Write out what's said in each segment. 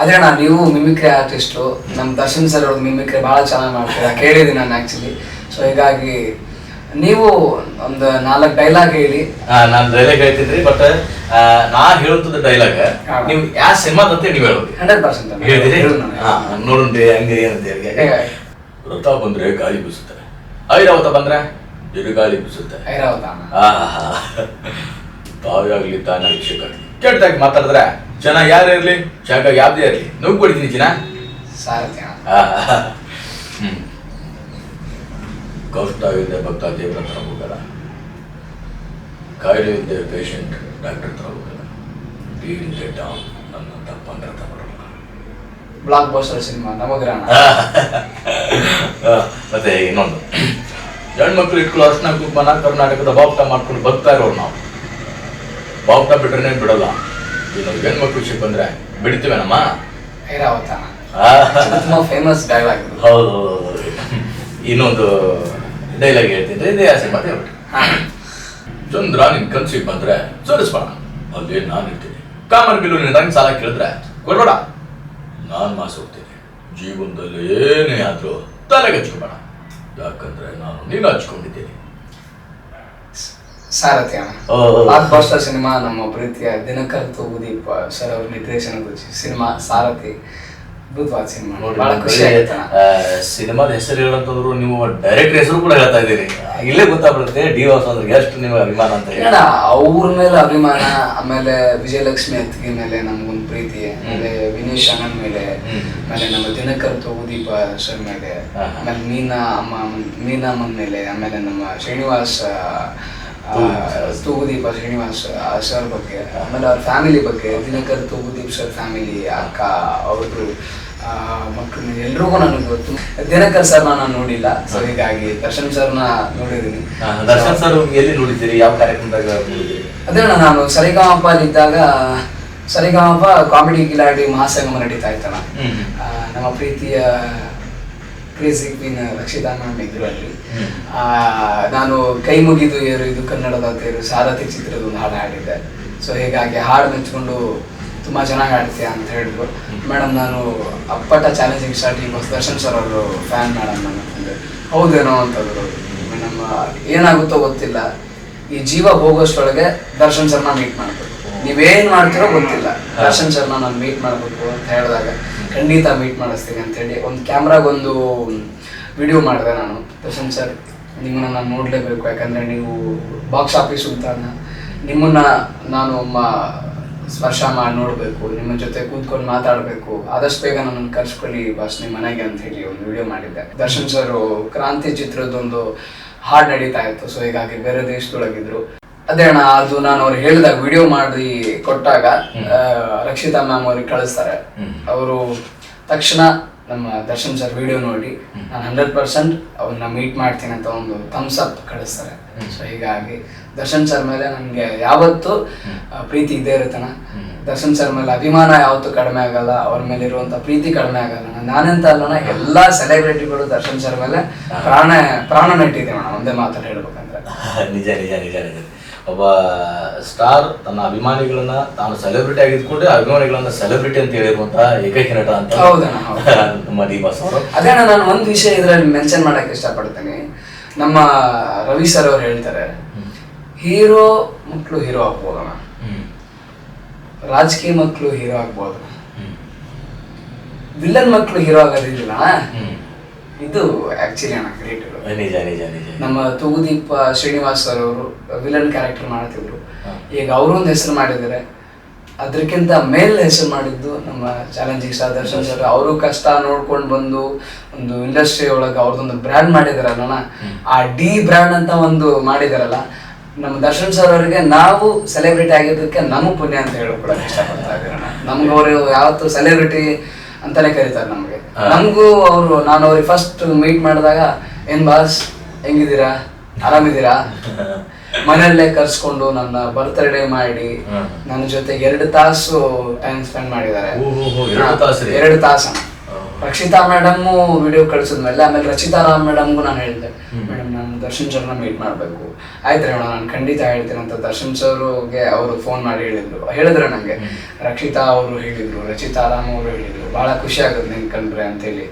ಅದೇ ಅಣ್ಣ ನೀವು ಮಿಮಿಕ್ರಿ ಆರ್ಟಿಸ್ಟು ನಮ್ಮ ದರ್ಶನ್ ಸರ್ ಅವ್ರದ್ದು ಮಿಮಿಕ್ರಿ ಭಾಳ ಚೆನ್ನಾಗಿ ಮಾಡ್ತೀರಾ ಕೇಳಿದ್ದೀನಿ ನಾನು ಆ್ಯಕ್ಚುಲಿ ಸೊ ಹೀಗಾಗಿ ನೀವು ಒಂದು ನಾಲ್ಕು ಡೈಲಾಗ್ ಹೇಳಿ. ನಾನು ಡೈಲಾಗ್ ಹೇಳ್ತಿದ್ರಿ ಬಟ್ ನಾ ಹೇಳುತ್ತದ ಡೈಲಾಗ್. ನೀವು ಯಾವ ಸಿನಿಮಾ ಅಂತ ನೀವು ಹೇಳೋದು ಹಂಡ್ರೆಡ್ ಪರ್ಸೆಂಟ್ ಹೇಳ್ತೀರಿ? ನೋಡಿ ಹಂಗೆ ಅಂತ ಹೇಳಿ. ವೃತ ಬಂದ್ರೆ ಗಾಳಿ ಬೀಸುತ್ತೆ. ಐರಾವತ ಬಂದ್ರೆ ಬಿರುಗಾಳಿ ಬೀಸುತ್ತೆ. ಐರಾವತ ತಾವೇ ಆಹಾ. ತಾನೇ ವೀಕ್ಷಕ ಕೆಟ್ಟದಾಗಿ ಮಾತಾಡಿದ್ರೆ ಜನ ಯಾರು ಇರಲಿ? ಜಾಗ ಯಾವ್ದೇ ಇರಲಿ. ನೋವು ಕೊಡ್ತೀನಿ ಜನ. ಸಾರಥಿ ಅಣ್ಣ ಆಹಾ. ಹ್ಮ್. ಕಷ್ಟ ಇದೆ ಭಕ್ತ ದೇವರ ಹತ್ರ ಹೋಗಲ್ಲ. ಕಾಯಿಲೆ ಇದ್ದೆ ಪೇಷಂಟ್ ಡಾಕ್ಟರ್ ಹತ್ರ ಹೋಗಲ್ಲ. ಟಿವಿಯಿಂದ ಡೌನ್ ನನ್ನ ತಪ್ಪಂದ್ರೆ ಹತ್ರ ಬರಲ್ಲ ಬ್ಲಾಕ್ ಬಸ್ಟರ್ ಸಿನಿಮಾ ನವಗ್ರಹಣ ಮತ್ತೆ ಇನ್ನೊಂದು. ಹೆಣ್ಮಕ್ಳು ಇಟ್ಕೊಳ್ಳೋ ಅರ್ಶನ ಕುಂಕುಮನ ಕರ್ನಾಟಕದ ಬಾವುಟ ಮಾಡ್ಕೊಂಡು ಬರ್ತಾ ಇರೋರು ನಾವು. ಬಾವುಟ ಬಿಟ್ರೆ ಬಿಡಲ್ಲ. ಹೆಣ್ಮಕ್ಳು ವಿಷಯ ಬಂದ್ರೆ ಬಿಡ್ತೀವೇನಮ್ಮ? ಐರಾವತ ತುಂಬಾ ಫೇಮಸ್ ಡೈಲಾಗ್ ಹೌದು ಇನ್ನೊಂದು ಡೈಲಾಗ್ ಹೇಳ್ತೀನಿ ಇದೇ ಸಿನಿಮಾ ಹೇಳ್ಬಿಟ್ಟು. ಚಂದ್ರ ನಿನ್ ಕನ್ಸಿಗೆ ಬಂದ್ರೆ ಸೋಲಿಸ್ಬೇಡ. ಅಲ್ಲಿ ನಾನು ಇರ್ತೀನಿ ಕಾಮನ್ ಬಿಲ್ಲು ನಿನ್ನ ಸಾಲ ಕೇಳಿದ್ರೆ ಕೊಡ್ಬೇಡ. ನಾನು ಮಾಸ ಹೋಗ್ತೀನಿ. ಜೀವನದಲ್ಲಿ ಏನೇ ಆದ್ರೂ ತಲೆಗೆ ಹಚ್ಕೋಬೇಡ. ಯಾಕಂದ್ರೆ ನಾನು ನೀನು ಹಚ್ಕೊಂಡಿದ್ದೀನಿ. ಸಾರಥಿ ಅಣ್ಣ ಓ. ಸಿನಿಮಾ ನಮ್ಮ ಪ್ರೀತಿಯ ದಿನಕರ್ ಉದೀಪ್ ಸರ್ ಅವ್ರ ನಿರ್ದೇಶನ ಸಿನಿಮಾ ಸಾರಥಿ ಅದ್ಭುತವಾದ ಸಿನಿಮಾ ನೋಡಿ ಬಹಳ ಖುಷಿ ಕಡೆ, ಆಯ್ತು ಅಣ್ಣ. ಆ, ಸಿನಿಮಾದ ಹೆಸರು ಹೇಳಂತಂದ್ರು ನೀವು ಡೈರೆಕ್ಟ್ ಹೆಸರು ಕೂಡ ಹೇಳ್ತಾ ಇದ್ದೀರಿ ಇಲ್ಲೇ ಗೊತ್ತಾಗ್ಬಿಡುತ್ತೆ ಡಿ ವಾಸ್ ಅಂದ್ರೆ ಎಷ್ಟು ನೀವು ಅಭಿಮಾನ ಅಂತ ಹೇಳಿ ಅವ್ರ ಮೇಲೆ ಅಭಿಮಾನ ಆಮೇಲೆ ವಿಜಯಲಕ್ಷ್ಮಿ ಅತ್ತಿಗೆ ಮೇಲೆ ನಮ್ಗೊಂದು ಪ್ರೀತಿ ಆಮೇಲೆ ವಿನೀಶ್ ಅಣ್ಣನ್ ಮೇಲೆ. ಆಮೇಲೆ ನಮ್ಮ ದಿನಕರ್ ತೂಗುದೀಪ ಸರ್ ಮೇಲೆ. ಆಮೇಲೆ ಮೀನಾ ಅಮ್ಮ ಮೀನಾ ಅಮ್ಮನ ಮೇಲೆ ಆಮೇಲೆ ನಮ್ಮ ಶ್ರೀನಿವಾಸ್ ತೂಗುದೀಪ್. ಶ್ರೀನಿವಾಸ್ ಸರ್ ಬಗ್ಗೆ ಆಮೇಲೆ ಅವ್ರ ಫ್ಯಾಮಿಲಿ ಬಗ್ಗೆ ದಿನಕರ್ ತೂಗುದೀಪ್ ಸರ್ ಫ್ಯಾಮಿಲಿ ಅಕ್ಕ ಅವರು ಮಕ್ಕಳು ಎಲ್ರಿಗೂ ನನಗೆ ಗೊತ್ತು. ದಿನಕರ್ ಸರ್ ನಾನು ನೋಡಿಲ್ಲ ಸೊ ಹೀಗಾಗಿ ದರ್ಶನ್ ಸರ್ನ ನೋಡಿದ್ದೀನಿ. ದರ್ಶನ್ ಸರ್ ಎಲ್ಲಿ ನೋಡಿದ್ದೀರಿ? ಯಾವ ಕಾರ್ಯಕ್ರಮದಾಗ ಅದೇ ನಾನು ಸರಿಗಾಮಪ್ಪ ಇದ್ದಾಗ ಸರಿಗಮಪ ಕಾಮಿಡಿ ಗಿಲಾಡಿ ಮಹಾಸಂಗಮ ನಡೀತಾ ಇತ್ತಣ್ಣ. ನಮ್ಮ ಪ್ರೀತಿಯ ಕ್ರೇಜಿ ಕ್ವೀನ್ ರಕ್ಷಿತಾ ಮ್ಯಾಮ್ ಇದ್ರು ಅಲ್ಲಿ ಆ, ನಾನು ಕೈ ಮುಗಿದು ಏರು ಇದು ಕನ್ನಡದ ತೇರು ಸಾರಥಿ ಚಿತ್ರದ ಒಂದು ಹಾಡು ಹಾಡಿದ್ದೆ. ಸೊ ಹೀಗಾಗಿ ಹಾಡು ಮೆಚ್ಕೊಂಡು ತುಂಬಾ ಚೆನ್ನಾಗಿ ಹಾಡ್ತೀಯ ಅಂತ ಹೇಳಿದ್ರು ಮೇಡಮ್ ನಾನು ಅಪ್ಪಟ ಚಾಲೆಂಜಿಂಗ್ ಸ್ಟಾರ್ಟಿಂಗ್ ದರ್ಶನ್ ಸರ್ ಅವರು ಫ್ಯಾನ್ ಮೇಡಮ್ ನಾನು ಅಂತಂದೆ ಹೌದೇನೋ ಅಂತಂದ್ರು ಮೇಡಮ್ ಏನಾಗುತ್ತೋ ಗೊತ್ತಿಲ್ಲ. ಈ ಜೀವ ಹೋಗೋಷ್ಟೊಳಗೆ ದರ್ಶನ್ ಸರ್ನ ಮೀಟ್ ಮಾಡ್ಬೇಕು. ನೀವೇನು ಮಾಡ್ತೀರೋ ಗೊತ್ತಿಲ್ಲ. ದರ್ಶನ್ ಸರ್ನ ನಾನು ಮೀಟ್ ಮಾಡ್ಬೇಕು ಅಂತ ಹೇಳಿದಾಗ ಖಂಡಿತ ಮೀಟ್ ಮಾಡಿಸ್ತೀನಿ ಅಂತ ಹೇಳಿ ಒಂದು ಕ್ಯಾಮ್ರಾಗೊಂದು ವಿಡಿಯೋ ಮಾಡಿದೆ ನಾನು. ದರ್ಶನ್ ಸರ್, ನಿಮ್ಮನ್ನ ನಾನು ನೋಡಲೇಬೇಕು. ಯಾಕಂದರೆ ನೀವು ಬಾಕ್ಸ್ ಆಫೀಸ್ ಸುಲ್ತಾನ. ನಿಮ್ಮನ್ನ ನಾನು ಮಾ ಸ್ಪರ್ಶ ಮಾಡಿ ನೋಡಬೇಕು. ನಿಮ್ಮ ಜೊತೆ ಕೂತ್ಕೊಂಡು ಮಾತಾಡಬೇಕು. ಆದಷ್ಟು ಬೇಗ ನನ್ನನ್ನು ಕರ್ಸ್ಕೊಳ್ಳಿ ಬಾಸ್ ನಿಮ್ಮ ಮನೆಗೆ ಅಂತ ಹೇಳಿ ಒಂದು ವಿಡಿಯೋ ಮಾಡಿದ್ದೆ. ದರ್ಶನ್ ಸರ್, ಕ್ರಾಂತಿ ಚಿತ್ರದೊಂದು ಹಾಡು ನಡೀತಾ ಇತ್ತು. ಸೊ ಹೀಗಾಗಿ ಬೇರೆ ದೇಶದೊಳಗಿದ್ರು. ಅದೇ ಅಣ್ಣ ಅದು ನಾನು ಅವ್ರು ಹೇಳಿದಾಗ ವಿಡಿಯೋ ಮಾಡಿ ಕೊಟ್ಟಾಗ ರಕ್ಷಿತಾ ಮ್ಯಾಮ್ ಅವ್ರಿಗೆ ಕಳಿಸ್ತಾರೆ. ಅವರು ತಕ್ಷಣ ನಮ್ಮ ದರ್ಶನ್ ಸರ್ ವಿಡಿಯೋ ನೋಡಿ ನಾನು ಹಂಡ್ರೆಡ್ ಪರ್ಸೆಂಟ್ ಅವ್ರನ್ನ ಮೀಟ್ ಮಾಡ್ತೀನಿ ಅಂತ ಒಂದು ಥಮ್ಸ್ ಅಪ್ ಕಳಿಸ್ತಾರೆ. ಸೊ ಹೀಗಾಗಿ ದರ್ಶನ್ ಸರ್ ಮೇಲೆ ನನಗೆ ಯಾವತ್ತೂ ಪ್ರೀತಿ ಇದ್ದೇ ಇರುತ್ತಣ್ಣ ದರ್ಶನ್ ಸರ್ ಮೇಲೆ ಅಭಿಮಾನ ಯಾವತ್ತೂ ಕಡಿಮೆ ಆಗಲ್ಲ ಅವ್ರ ಮೇಲೆ ಇರುವಂತ ಪ್ರೀತಿ ಕಡಿಮೆ ಆಗಲ್ಲ ನಾನೆಂತ ಅಲ್ಲಣ್ಣ ಎಲ್ಲಾ ಸೆಲೆಬ್ರಿಟಿಗಳು ದರ್ಶನ್ ಸರ್ ಮೇಲೆ ಪ್ರಾಣ ಪ್ರಾಣ ನೆಟ್ಟಿದ್ದೇವೆ ಅಣ್ಣ ಒಂದೇ ಮಾತಲ್ಲಿ ಹೇಳ್ಬೇಕಂದ್ರೆ. ನಿಜ ನಿಜ ನಿಜ ನಿಜ. ಒಬ್ಬ ಸ್ಟಾರ್ ತನ್ನ ಅಭಿಮಾನಿಗಳನ್ನ ತಾನು ಸೆಲೆಬ್ರಿಟಿ ಆಗಿದ್ಕೊಂಡು ಅಭಿಮಾನಿಗಳನ್ನ ಸೆಲೆಬ್ರಿಟಿ ಅಂತ ಹೇಳಿರುವಂತಹ ಏಕೈಕ ನಟ ಅಂತ. ನಮ್ಮ ಡಿ ಬಾಸ್ ಅವರು ಅದೇ ನಾನು ಒಂದು ವಿಷಯ ಇದರಲ್ಲಿ ಮೆನ್ಷನ್ ಮಾಡಕ್ಕೆ ಇಷ್ಟಪಡ್ತೀನಿ ನಮ್ಮ ರವಿ ಸರ್ ಅವರು ಹೇಳ್ತಾರೆ ಹೀರೋ ಮಕ್ಕಳು ಹೀರೋ ಆಗ್ಬೋದಣ್ಣ. ರಾಜಕೀಯ ಮಕ್ಕಳು ಹೀರೋ ಆಗ್ಬೋದು ವಿಲ್ಲನ್ ವಿಲನ್ ಮಕ್ಕಳು ಹೀರೋ ಆಗೋದಿಲ್ಲ. ಇದು ಆಕ್ಚುಲಿ ಅಣ್ಣ ಗ್ರೇಟ್ ನಿಜ ನಿಜ ನಿಜ ನಮ್ಮ ತೂಗುದೀಪ ಶ್ರೀನಿವಾಸ್ ಸರ್ ಅವರು ವಿಲನ್ ಕ್ಯಾರೆಕ್ಟರ್ ಮಾಡ್ತಿದ್ರು. ಈಗ ಅವರು ಒಂದು ಹೆಸರು ಮಾಡಿದ್ದಾರೆ ಅದಕ್ಕಿಂತ ಮೇಲ್ ಹೆಸರು ಮಾಡಿದ್ದು ನಮ್ಮ ಚಾಲೆಂಜಿಂಗ್ ಸ್ಟಾರ್ ದರ್ಶನ್ ಸರ್ ಅವರು ಕಷ್ಟ ನೋಡ್ಕೊಂಡು ಬಂದು ಒಂದು ಇಂಡಸ್ಟ್ರಿ ಒಳಗೆ ಅವ್ರದ್ದೊಂದು ಬ್ರ್ಯಾಂಡ್ ಮಾಡಿದಾರಲ್ಲ ಆ ಡಿ ಬ್ರ್ಯಾಂಡ್ ಅಂತ ಒಂದು ಮಾಡಿದಾರಲ್ಲ. ನಮ್ಮ ದರ್ಶನ್ ಸರ್ ಅವರಿಗೆ ನಾವು ಸೆಲೆಬ್ರಿಟಿ ಆಗಿದ್ದಕ್ಕೆ ನಮ್ಮ ಪುಣ್ಯ ಅಂತ ಹೇಳ್ಕೊಳಕ್ ಇಷ್ಟಪಡ್ತಾ ಇದ್ದೀರಣ್ಣ ನಮ್ಗೆ ಅವರು ಯಾವತ್ತು ಸೆಲೆಬ್ರಿಟಿ ಅಂತಲೇ ಕರೀತಾರೆ ನಮಗೆ. ನಮಗೂ ಅವರು ನಾನು ಅವ್ರಿಗೆ ಫಸ್ಟ್ ಮೀಟ್ ಮಾಡಿದಾಗ ಏನ್ ಬಾಸ್ ಹೆಂಗಿದ್ದೀರಾ? ಆರಾಮಿದ್ದೀರಾ? ಮನೆಯಲ್ಲೇ ಕರ್ಸ್ಕೊಂಡು ನನ್ನ ಬರ್ತ್ಡೇ ಮಾಡಿ. ನನ್ನ ಜೊತೆ ಎರಡು ತಾಸು ಟೈಮ್ ಸ್ಪೆಂಡ್ ಮಾಡಿದ್ದಾರೆ. ಎರಡು ತಾಸು. ರಕ್ಷಿತಾ ಮೇಡಮ್ಮು ವಿಡಿಯೋ ಕಳ್ಸಿದ್ಮೇಲೆ ಆಮೇಲೆ ರಚಿತಾ ರಾಮ್ ಮೇಡಮ್ಗೂ ನಾನು ಹೇಳಿದೆ. ಮೇಡಮ್ ನಾನು ದರ್ಶನ್ ಸರ್ನ ಮೀಟ್ ಮಾಡಬೇಕು. ಆಯ್ತು ರೀ ಮೇಡಮ್ ನಾನು ಖಂಡಿತ ಹೇಳ್ತೀನಿ ಅಂತ ದರ್ಶನ್ ಸರ್ಗೆ ಅವರು ಫೋನ್ ಮಾಡಿ ಹೇಳಿದ್ರು. ಹೇಳಿದ್ರೆ ನನಗೆ ರಕ್ಷಿತಾ ಅವರು ಹೇಳಿದ್ರು ರಚಿತಾ ರಾಮ್ ಅವರು ಹೇಳಿದ್ರು ಭಾಳ ಖುಷಿ ಆಗುತ್ತೆ ನಿನ್ ಕಂಡ್ರೆ ಅಂತೇಳಿ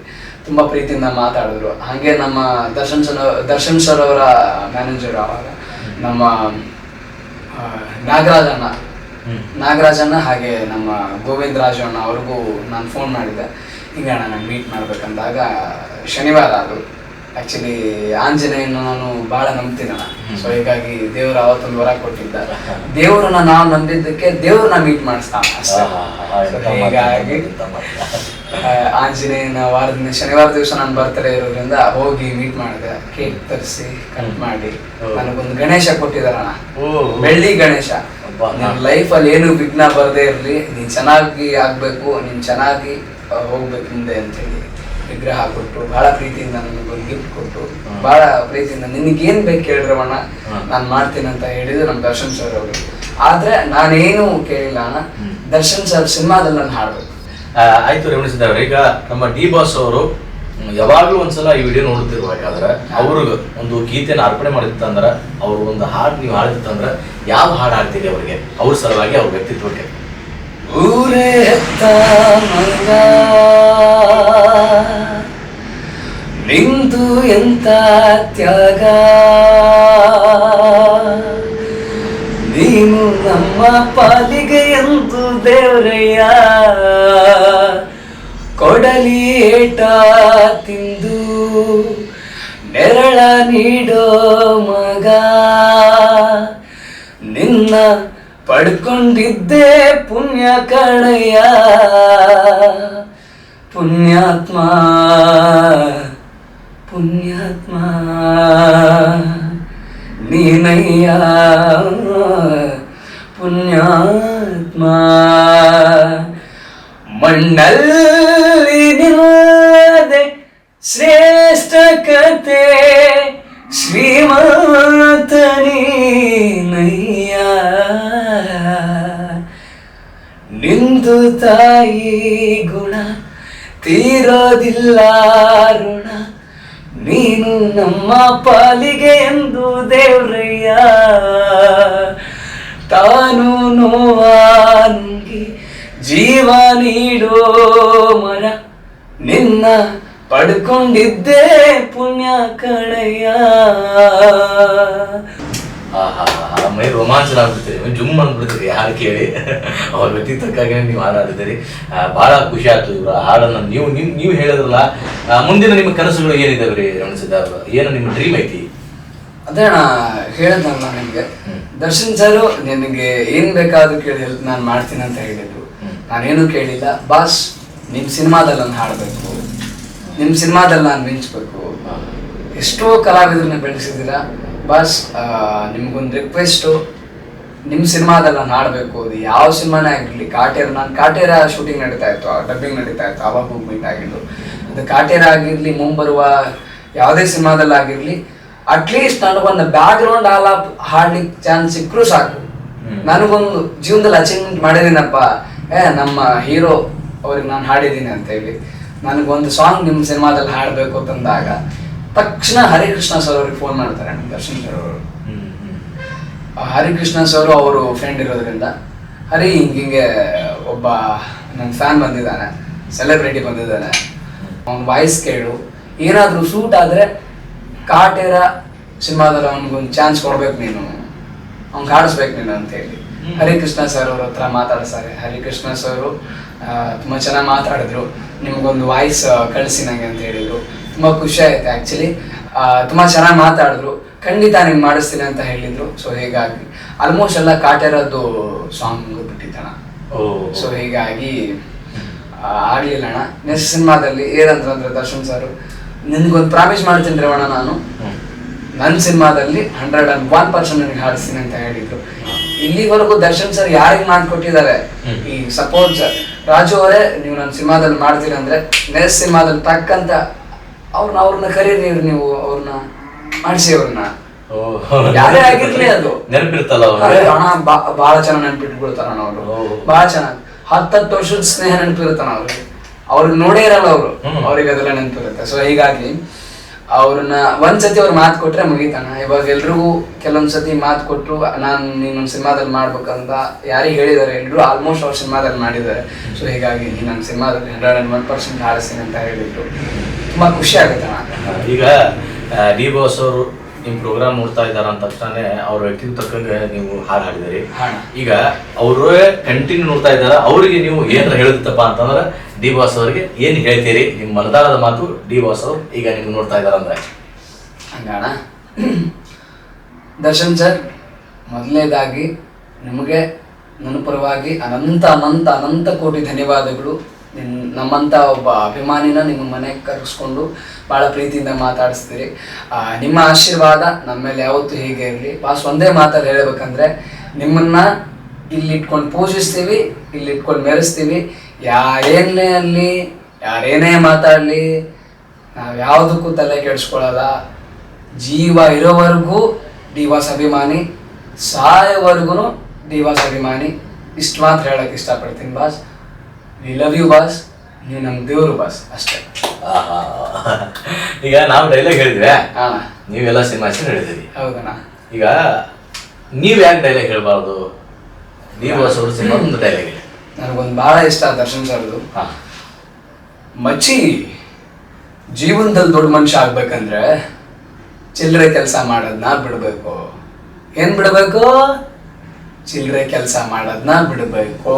ತುಂಬ ಪ್ರೀತಿಯಿಂದ ಮಾತಾಡಿದ್ರು. ಹಾಗೆ ನಮ್ಮ ದರ್ಶನ್ ಸರ್ ದರ್ಶನ್ ಸರ್ ಅವರ ಮ್ಯಾನೇಜರ್ ಆವಾಗ ನಮ್ಮ ನಾಗರಾಜಣ್ಣ. ನಾಗರಾಜ್ ನಾಗರಾಜಣ್ಣ ಹಾಗೆ ನಮ್ಮ ಗೋವಿಂದ ರಾಜು ಅಣ್ಣ ಅವ್ರಿಗೂ ನಾನು ಫೋನ್ ಮಾಡಿದ್ದೆ. ಅಣ್ಣ ನಾನು ಮೀಟ್ ಮಾಡ್ಬೇಕಂದಾಗ ಶನಿವಾರ ಅದು. ಆ್ಯಕ್ಚುಲಿ ಆಂಜನೇಯನ್ನು ನಾನು ಭಾಳ ನಂಬ್ತೀನಣ್ಣ ಸೊ ಹೀಗಾಗಿ ದೇವರು ಅವತ್ತೊಂದು ವರ ಕೊಟ್ಟಿದ್ದ ದೇವರನ್ನ ನಾವು ನಂಬಿದ್ದಕ್ಕೆ ದೇವ್ರನ್ನ ಮೀಟ್ ಮಾಡಿಸ್ತಾನ ಅಷ್ಟೇ. ಹೀಗಾಗಿ ಆಂಜನೇಯನ ವಾರದಿಂದ ಶನಿವಾರ ದಿವಸ ನಾನು ಬರ್ತಾರೆ ಇರೋದ್ರಿಂದ ಹೋಗಿ ಮೀಟ್ ಮಾಡಿದೆ. ಕೇಕ್ ತರಿಸಿ ಕಟ್ ಮಾಡಿ. ನನಗೊಂದು ಗಣೇಶ ಕೊಟ್ಟಿದಾರಣ್ಣ ಓ. ಬೆಳ್ಳಿ ಗಣೇಶ. ಅಬ್ಬಾ. ನಿನ್ ಲೈಫ್ ಅಲ್ಲಿ ಏನು ವಿಘ್ನ ಬರದೇ ಇರಲಿ ನೀನ್ ಚೆನ್ನಾಗಿ ಆಗ್ಬೇಕು ನೀನ್ ಚೆನ್ನಾಗಿ ಆ, ಹೋಗ್ಬೇಕು ಮುಂದೆ ಅಂತ ಹೇಳಿ ವಿಗ್ರಹ ಕೊಟ್ಟು ಬಹಳ ಪ್ರೀತಿಯಿಂದ ನನಗೊಂದು ಗಿಫ್ಟ್ ಕೊಟ್ಟು. ಬಹಳ ಪ್ರೀತಿಯಿಂದ ನಿನಗೆ ಏನ್ ಬೇಕು ಕೇಳ್ರವಣ್ಣ. ನಾನು ಮಾಡ್ತೀನಿ ಅಂತ ಹೇಳಿದ್ರು ನಮ್ಮ ದರ್ಶನ್ ಸರ್ ಅವರು. ಆದ್ರೆ ನಾನೇನು ಕೇಳಿಲ್ಲ ಅಣ್ಣ ದರ್ಶನ್ ಸರ್ ಸಿನಿಮಾದಲ್ಲಿ ನಾನು ಹಾಡ್ಬೇಕು. ಆಯ್ತು ರೇವಣಿಸಿದವ್ರೆ ಈಗ ನಮ್ಮ ಡಿ ಬಾಸ್ ಅವರು ಯಾವಾಗಲೂ ಯಾವಾಗ್ಲೂ ಒಂದ್ಸಲ ಈ ವಿಡಿಯೋ ನೋಡ್ತಿರ್ಬೇಕಾದ್ರೆ ಅವ್ರಿಗೆ ಒಂದು ಗೀತೆಯನ್ನು ಅರ್ಪಣೆ ಮಾಡಿತ್ತಂದ್ರ ಅವ್ರ ಒಂದು ಹಾಡು ನೀವು ಹಾಡಿತ್ತಂದ್ರ ಯಾವ ಹಾಡು ಹಾಡ್ತೀರಿ ಅವ್ರಿಗೆ? ಅವ್ರ ಸಲುವಾಗಿ ಅವ್ರ ವ್ಯಕ್ತಿತ್ವಕ್ಕೆ. ಊರೇ ಮಗ. ನಿಂದು ಎಂತ ತ್ಯಾಗ? ನೀನು ನಮ್ಮ ಪಾಲಿಗೆ ಎಂದು ದೇವರಯ್ಯ. ಕೊಡಲಿ ಏಟ ತಿಂದು ನೆರಳ ನೀಡೋ ಮಗ. ನಿನ್ನ ಪಡ್ಕೊಂಡಿದ್ದೆ ಪುಣ್ಯ ಕಣಯ್ಯ ಪುಣ್ಯಾತ್ಮ ಪುಣ್ಯಾತ್ಮ. ನೀನಯ್ಯ ಪುಣ್ಯಾತ್ಮ. ಮಣ್ಣಲ್ಲಿ ನಿಲ್ಲದೆ ಶ್ರೇಷ್ಠ ಕತೆ ನಿಂದು ತಾಯಿ ಗುಣ ತೀರೋದಿಲ್ಲ ಋಣ ನೀನು ನಮ್ಮ ಪಾಲಿಗೆ ಎಂದು ದೇವ್ರಯ್ಯ ತಾನು ನೋವಾನುಂಗಿ ಜೀವ ನೀಡೋ ಮರ ನಿನ್ನ ಪಡ್ಕೊಂಡಿದ್ದೆ ಪುಣ್ಯ ಕಣಯ್ಯ ಆಹಾ ಮೈ ರೋಮಾಂಚನ ಆಗ್ಬಿಡ್ತೀರಿ ಜುಮ್ ಅಂದ್ಬಿಡ್ತೀರಿ ಹಾಡು ಕೇಳಿ? ಅವ್ರ ವ್ಯಕ್ತಿತ್ವಕ್ಕಾಗಿ ನೀವು ಹಾಡಾಡಿದ್ದೀರಿ ಬಹಳ ಖುಷಿ ಆಯ್ತು ಇವರ ಹಾಡನ್ನು. ನೀವು ನಿಮ್ ನೀವು ಹೇಳಿದ್ರಲ್ಲ ಮುಂದಿನ ನಿಮ್ಮ ಕನಸುಗಳು ಏನಿದಾವೆ ರೀ ರೇವಣಿಸಿದವ್ರು ಏನು ನಿಮ್ಮ ಡ್ರೀಮ್ ಐತಿ? ಅದೇ ಅಣ್ಣ ಹೇಳಿದ್ನಲ್ಲ ನಿಮ್ಗೆ. ದರ್ಶನ್ ಸರ್ ನಿನಗೆ ಏನ್ ಬೇಕಾದ್ರೂ ಕೇಳಿ ಹೆಲ್ಪ್ ನಾನು ಮಾಡ್ತೀನಿ ಅಂತ ಹೇಳಿದ್ರು. ನಾನೇನು ಕೇಳಿಲ್ಲ. ಬಾಸ್ ನಿಮ್ ಸಿನಿಮಾದಲ್ಲಿ ನಾನು ಹಾಡ್ಬೇಕು. ನಿಮ್ ಸಿನಿಮಾದಲ್ಲಿ ನಾನು ಮಿಂಚ್ಬೇಕು. ಎಷ್ಟೋ ಕಲಾವಿದರನ್ನ ಬೆಳೆಸಿದ್ದೀರಾ. ಬಾಸ್ ನಿಮಗೊಂದು ರಿಕ್ವೆಸ್ಟು ನಿಮ್ಮ ಸಿನಿಮಾದಲ್ಲಿ ನಾನು ಹಾಡಬೇಕು ಅದು ಯಾವ ಸಿನಿಮಾನೇ ಆಗಿರಲಿ ಕಾಟೇರ ನಾನು ಕಾಟೇರ ಶೂಟಿಂಗ್ ನಡೀತಾ ಇತ್ತು ಡಬ್ಬಿಂಗ್ ನಡೀತಾ ಇತ್ತು ಅವಾಗ ಮೂವ್ಮೆಂಟ್ ಆಗಿದ್ದು. ಅದು ಕಾಟೇರ ಆಗಿರಲಿ ಮುಂಬರುವ ಯಾವುದೇ ಸಿನಿಮಾದಲ್ಲಿ ಆಗಿರಲಿ ಅಟ್ಲೀಸ್ಟ್ ನನಗೊಂದು ಬ್ಯಾಕ್ ಗ್ರೌಂಡ್ ಆಪ್ ಹಾಡ್ಲಿಕ್ಕೆ ಚಾನ್ಸ್ ಸಿಕ್ಕರೂ ಸಾಕು. ನನಗೊಂದು ಜೀವನದಲ್ಲಿ ಅಚೀವ್ಮೆಂಟ್ ಮಾಡಿದ್ದೀನಪ್ಪ ಏ ನಮ್ಮ ಹೀರೋ ಅವ್ರಿಗೆ ನಾನು ಹಾಡಿದ್ದೀನಿ ಅಂತ ಹೇಳಿ ನನಗೊಂದು ಸಾಂಗ್ ನಿಮ್ಮ ಸಿನಿಮಾದಲ್ಲಿ ಹಾಡಬೇಕು ಅಂತಂದಾಗ ತಕ್ಷಣ ಹರಿಕೃಷ್ಣ ಸರ್ ಅವ್ರಿಗೆ ಫೋನ್ ಮಾಡ್ತಾರೆ ನಮ್ಮ ದರ್ಶನ್ ಸರ್ ಅವರು. ಹರಿಕೃಷ್ಣ ಸರ್ ಅವರು ಫ್ರೆಂಡ್ ಇರೋದ್ರಿಂದ ಹರಿ ಹಿಂಗಿಂಗೆ ಒಬ್ಬ ನನ್ನ ಫ್ಯಾನ್ ಬಂದಿದ್ದಾನೆ ಸೆಲೆಬ್ರಿಟಿ ಬಂದಿದ್ದಾನೆ. ಅವನ ವಾಯ್ಸ್ ಕೇಳು. ಏನಾದರೂ ಸೂಟ್ ಆದರೆ ಕಾಟೇರ ಸಿನಿಮಾದಲ್ಲಿ ಅವ್ನಿಗೊಂದು ಚಾನ್ಸ್ ಕೊಡ್ಬೇಕು ನೀನು. ಅವ್ನು ಕಾಡಿಸ್ಬೇಕು ನೀನು ಅಂತ ಹೇಳಿ. ಹರಿಕೃಷ್ಣ ಸರ್ ಅವ್ರ ಹತ್ರ ಮಾತಾಡ್ತಾರೆ ಹರಿಕೃಷ್ಣ ಸರ್ ತುಂಬ ಚೆನ್ನಾಗಿ ಮಾತಾಡಿದ್ರು. ನಿಮ್ಗೊಂದು ವಾಯ್ಸ್ ಕಳಿಸಿ ನಂಗೆ ಅಂತ ಹೇಳಿದ್ರು. ತುಂಬ ಖುಷಿ ಆಯ್ತು ಆ್ಯಕ್ಚುಲಿ ತುಂಬ ಚೆನ್ನಾಗಿ ಮಾತಾಡಿದ್ರು. ಖಂಡಿತ ನಿಮ್ಗೆ ಮಾಡಿಸ್ತೀನಿ ಅಂತ ಹೇಳಿದ್ರು. ಸೊ ಹೀಗಾಗಿ ಆಲ್ಮೋಸ್ಟ್ ಎಲ್ಲ ಕಾಟೇರದ್ದು ಸಾಂಗ್ ಬಿಟ್ಟಿದ್ದಣ ಸೊ ಹೀಗಾಗಿ ಆಗ್ಲಿಲ್ಲ ಅಣ್ಣ. ನೆಕ್ಸ್ಟ್ ಸಿನಿಮಾದಲ್ಲಿ ಏನಂತಂದ್ರೆ ದರ್ಶನ್ ಸರ್ ನಿನ್ಗೊಂದು ಪ್ರಾಮಿಸ್ ಮಾಡ್ತೀನಿ ರೇವಣ್ಣ ನಾನು. ನನ್ನ ಸಿನಿಮಾದಲ್ಲಿ ಹಂಡ್ರೆಡ್ ಅಂಡ್ ಒನ್ ಪರ್ಸೆಂಟ್ ನನಗೆ ಹಾಡಿಸ್ತೀನಿ ಅಂತ ಹೇಳಿದ್ರು. ಇಲ್ಲಿವರೆಗೂ ದರ್ಶನ್ ಸರ್ ಯಾರಿಗೆ ಮಾಡಿಕೊಟ್ಟಿದ್ದಾರೆ. ಈ ಸಪೋಸ್ ರಾಜು ಅವರೇ ನೀವು ನನ್ನ ಸಿನಿಮಾದಲ್ಲಿ ಮಾಡ್ತೀರಂದ್ರೆ ನೆಕ್ಸ್ಟ್ ಸಿನಿಮಾದಲ್ಲಿ ತಕ್ಕಂತ ಅವ್ರನ್ನ ಅವ್ರನ್ನ ಕರೀರಿ ನೀವು ಅವ್ರನ್ನ ಮಾಡಿಸಿ ಅವ್ರನ್ನ ಯಾರೇ ಆಗಿರ್ಲಿ ಅದು. ನೆನಪಿರ್ತಲ್ಲ ಅಣ್ಣ ಬಾ- ಭಾಳ ಚೆನ್ನಾಗಿ ನೆನ್ಪಿಟ್ಕೊಳ್ತಾರ ಅವರು. ಭಾಳ ಚೆನ್ನಾಗಿ. ಹತ್ತತ್ತು ವರ್ಷದ ಸ್ನೇಹ ನೆನಪಿರ್ತಾನ ಅವ್ರಿಗೆ. ಅವ್ರಿಗೆ ನೋಡೇ ಇರಲ್ಲ ಅವರು. ಅವ್ರಿಗೆ ಅದೆಲ್ಲ ನೆನಪಿರುತ್ತೆ. ಸೊ ಹೀಗಾಗಿ ಅವ್ರನ್ನ ಒಂದ್ಸತಿ ಅವ್ರು ಮಾತು ಕೊಟ್ರೆ ಮುಗೀತಾನ. ಇವಾಗ ಎಲ್ರಿಗೂ ಕೆಲವೊಂದ್ಸತಿ ಮಾತು ಕೊಟ್ರು ನಾನು ನೀನು ಸಿನಿಮಾದಲ್ಲಿ ಮಾಡ್ಬೇಕಂತ ಯಾರಿಗೆ ಹೇಳಿದ್ದಾರೆ ಎಲ್ರು ಆಲ್ಮೋಸ್ಟ್ ಅವ್ರ ಸಿನಿಮಾದಲ್ಲಿ ಮಾಡಿದ್ದಾರೆ. ಸೊ ಹೀಗಾಗಿ ನಾನು ನನ್ನ ಸಿನಿಮಾದಲ್ಲಿ ಹಂಡ್ರೆಡ್ ಅಂಡ್ ಒನ್ ಪರ್ಸೆಂಟ್ ಹಾಡಿಸ್ತೀನಿ ಅಂತ ಹೇಳಿದ್ರು. ತುಂಬಾ ಖುಷಿ ಆಗುತ್ತೆ ಈಗ ಡಿ ಬಾಸ್ ಅವರು ನಿಮ್ ಪ್ರೋಗ್ರಾಮ್ ನೋಡ್ತಾ ಇದಾರ ಅಂತ ತಕ್ಷಣ ಅವ್ರ ವ್ಯಕ್ತಿಗೆ ತಕ್ಕಂಗೆ ನೀವು ಹಾಡು ಹಾಡಿದಿರಿ. ಹಾಡ. ಈಗ ಅವರು ಕಂಟಿನ್ಯೂ ನೋಡ್ತಾ ಇದಾರ ಅವರಿಗೆ ನೀವು ಏನಾರ ಹೇಳುತ್ತಪ್ಪ ಅಂತಂದ್ರೆ ಡಿ ಬಾಸ್ ಅವರಿಗೆ ಏನ್ ಹೇಳ್ತೀರಿ? ನಿಮ್ಮ ಮನದಾಳದ ಮಾತು ಡಿ ಬಾಸ್ ಅವರು ಈಗ ನಿಮ್ಗೆ ನೋಡ್ತಾ ಇದಾರ ಅಂದ್ರೆ. ಹಂಗಣ ದರ್ಶನ್ ಸರ್ ಮೊದಲನೇದಾಗಿ ನಿಮಗೆ ನನ್ನ ಪರವಾಗಿ ಅನಂತ ಅನಂತ ಅನಂತ ಕೋಟಿ ಧನ್ಯವಾದಗಳು. ನಿನ್ ನಮ್ಮಂಥ ಒಬ್ಬ ಅಭಿಮಾನಿನ ನಿಮ್ಮ ಮನೆಗೆ ಕರೆಸ್ಕೊಂಡು ಭಾಳ ಪ್ರೀತಿಯಿಂದ ಮಾತಾಡಿಸ್ತೀರಿ. ನಿಮ್ಮ ಆಶೀರ್ವಾದ ನಮ್ಮ ಮೇಲೆ ಯಾವತ್ತೂ ಹೀಗೆ ಇರಲಿ. ಬಾಸ್, ಒಂದೇ ಮಾತಲ್ಲಿ ಹೇಳಬೇಕಂದ್ರೆ ನಿಮ್ಮನ್ನ ಇಲ್ಲಿ ಇಟ್ಕೊಂಡು ಪೂಜಿಸ್ತೀವಿ ಇಲ್ಲಿ ಇಟ್ಕೊಂಡು ಮೆರೆಸ್ತೀವಿ ಯಾರೇನೇ ಅಲ್ಲಿ, ಯಾರೇನೇ ಮಾತಾಡಲಿ, ನಾವು ಯಾವುದಕ್ಕೂ ತಲೆ ಕೆಡಿಸ್ಕೊಳ್ಳಲ್ಲ ಜೀವ ಇರೋವರೆಗೂ ಡಿವಾಸ್ ಅಭಿಮಾನಿ ಸಾಯೋವರೆಗೂ ಡಿವಾಸ್ ಅಭಿಮಾನಿ. ಇಷ್ಟು ಮಾತ್ರ ಹೇಳೋಕ್ಕೆ ಇಷ್ಟಪಡ್ತೀನಿ boss. We love you boss. ನೀವು ನಮ್ಮ ದೇವ್ರು ಬಾಸ್ ಅಷ್ಟೇ. ಆಹಾ. ಈಗ ನಾವು ಡೈಲಾಗ್ ಹೇಳಿದ್ರೆ ಹಾಂ. ನೀವೆಲ್ಲ ಸಿನಿಮಾ ಹೆಸರು ಹೇಳಿದಿರಿ ಹೌದಣ್ಣ. ಈಗ ನೀವ್ ಯಾಕೆ ಡೈಲಾಗ್ ಹೇಳ್ಬಾರ್ದು? ನೀವು ಸೋರ್ ಸಿನಿಮಾ ಒಂದು ಡೈಲಾಗ್ ಹೇಳಿ. ನನಗೊಂದು ಭಾಳ ಇಷ್ಟ ದರ್ಶನ್ ಸರ್ದು. ಹಾ. ಮಚ್ಚಿ ಜೀವನದಲ್ಲಿ ದೊಡ್ಡ ಮನುಷ್ಯ ಆಗ್ಬೇಕಂದ್ರೆ ಚಿಲ್ಲರೆ ಕೆಲಸ ಮಾಡೋದನ್ನ ಬಿಡಬೇಕು. ಏನು ಬಿಡಬೇಕು? ಚಿಲ್ಲರೆ ಕೆಲಸ ಮಾಡೋದನ್ನ ಬಿಡಬೇಕು.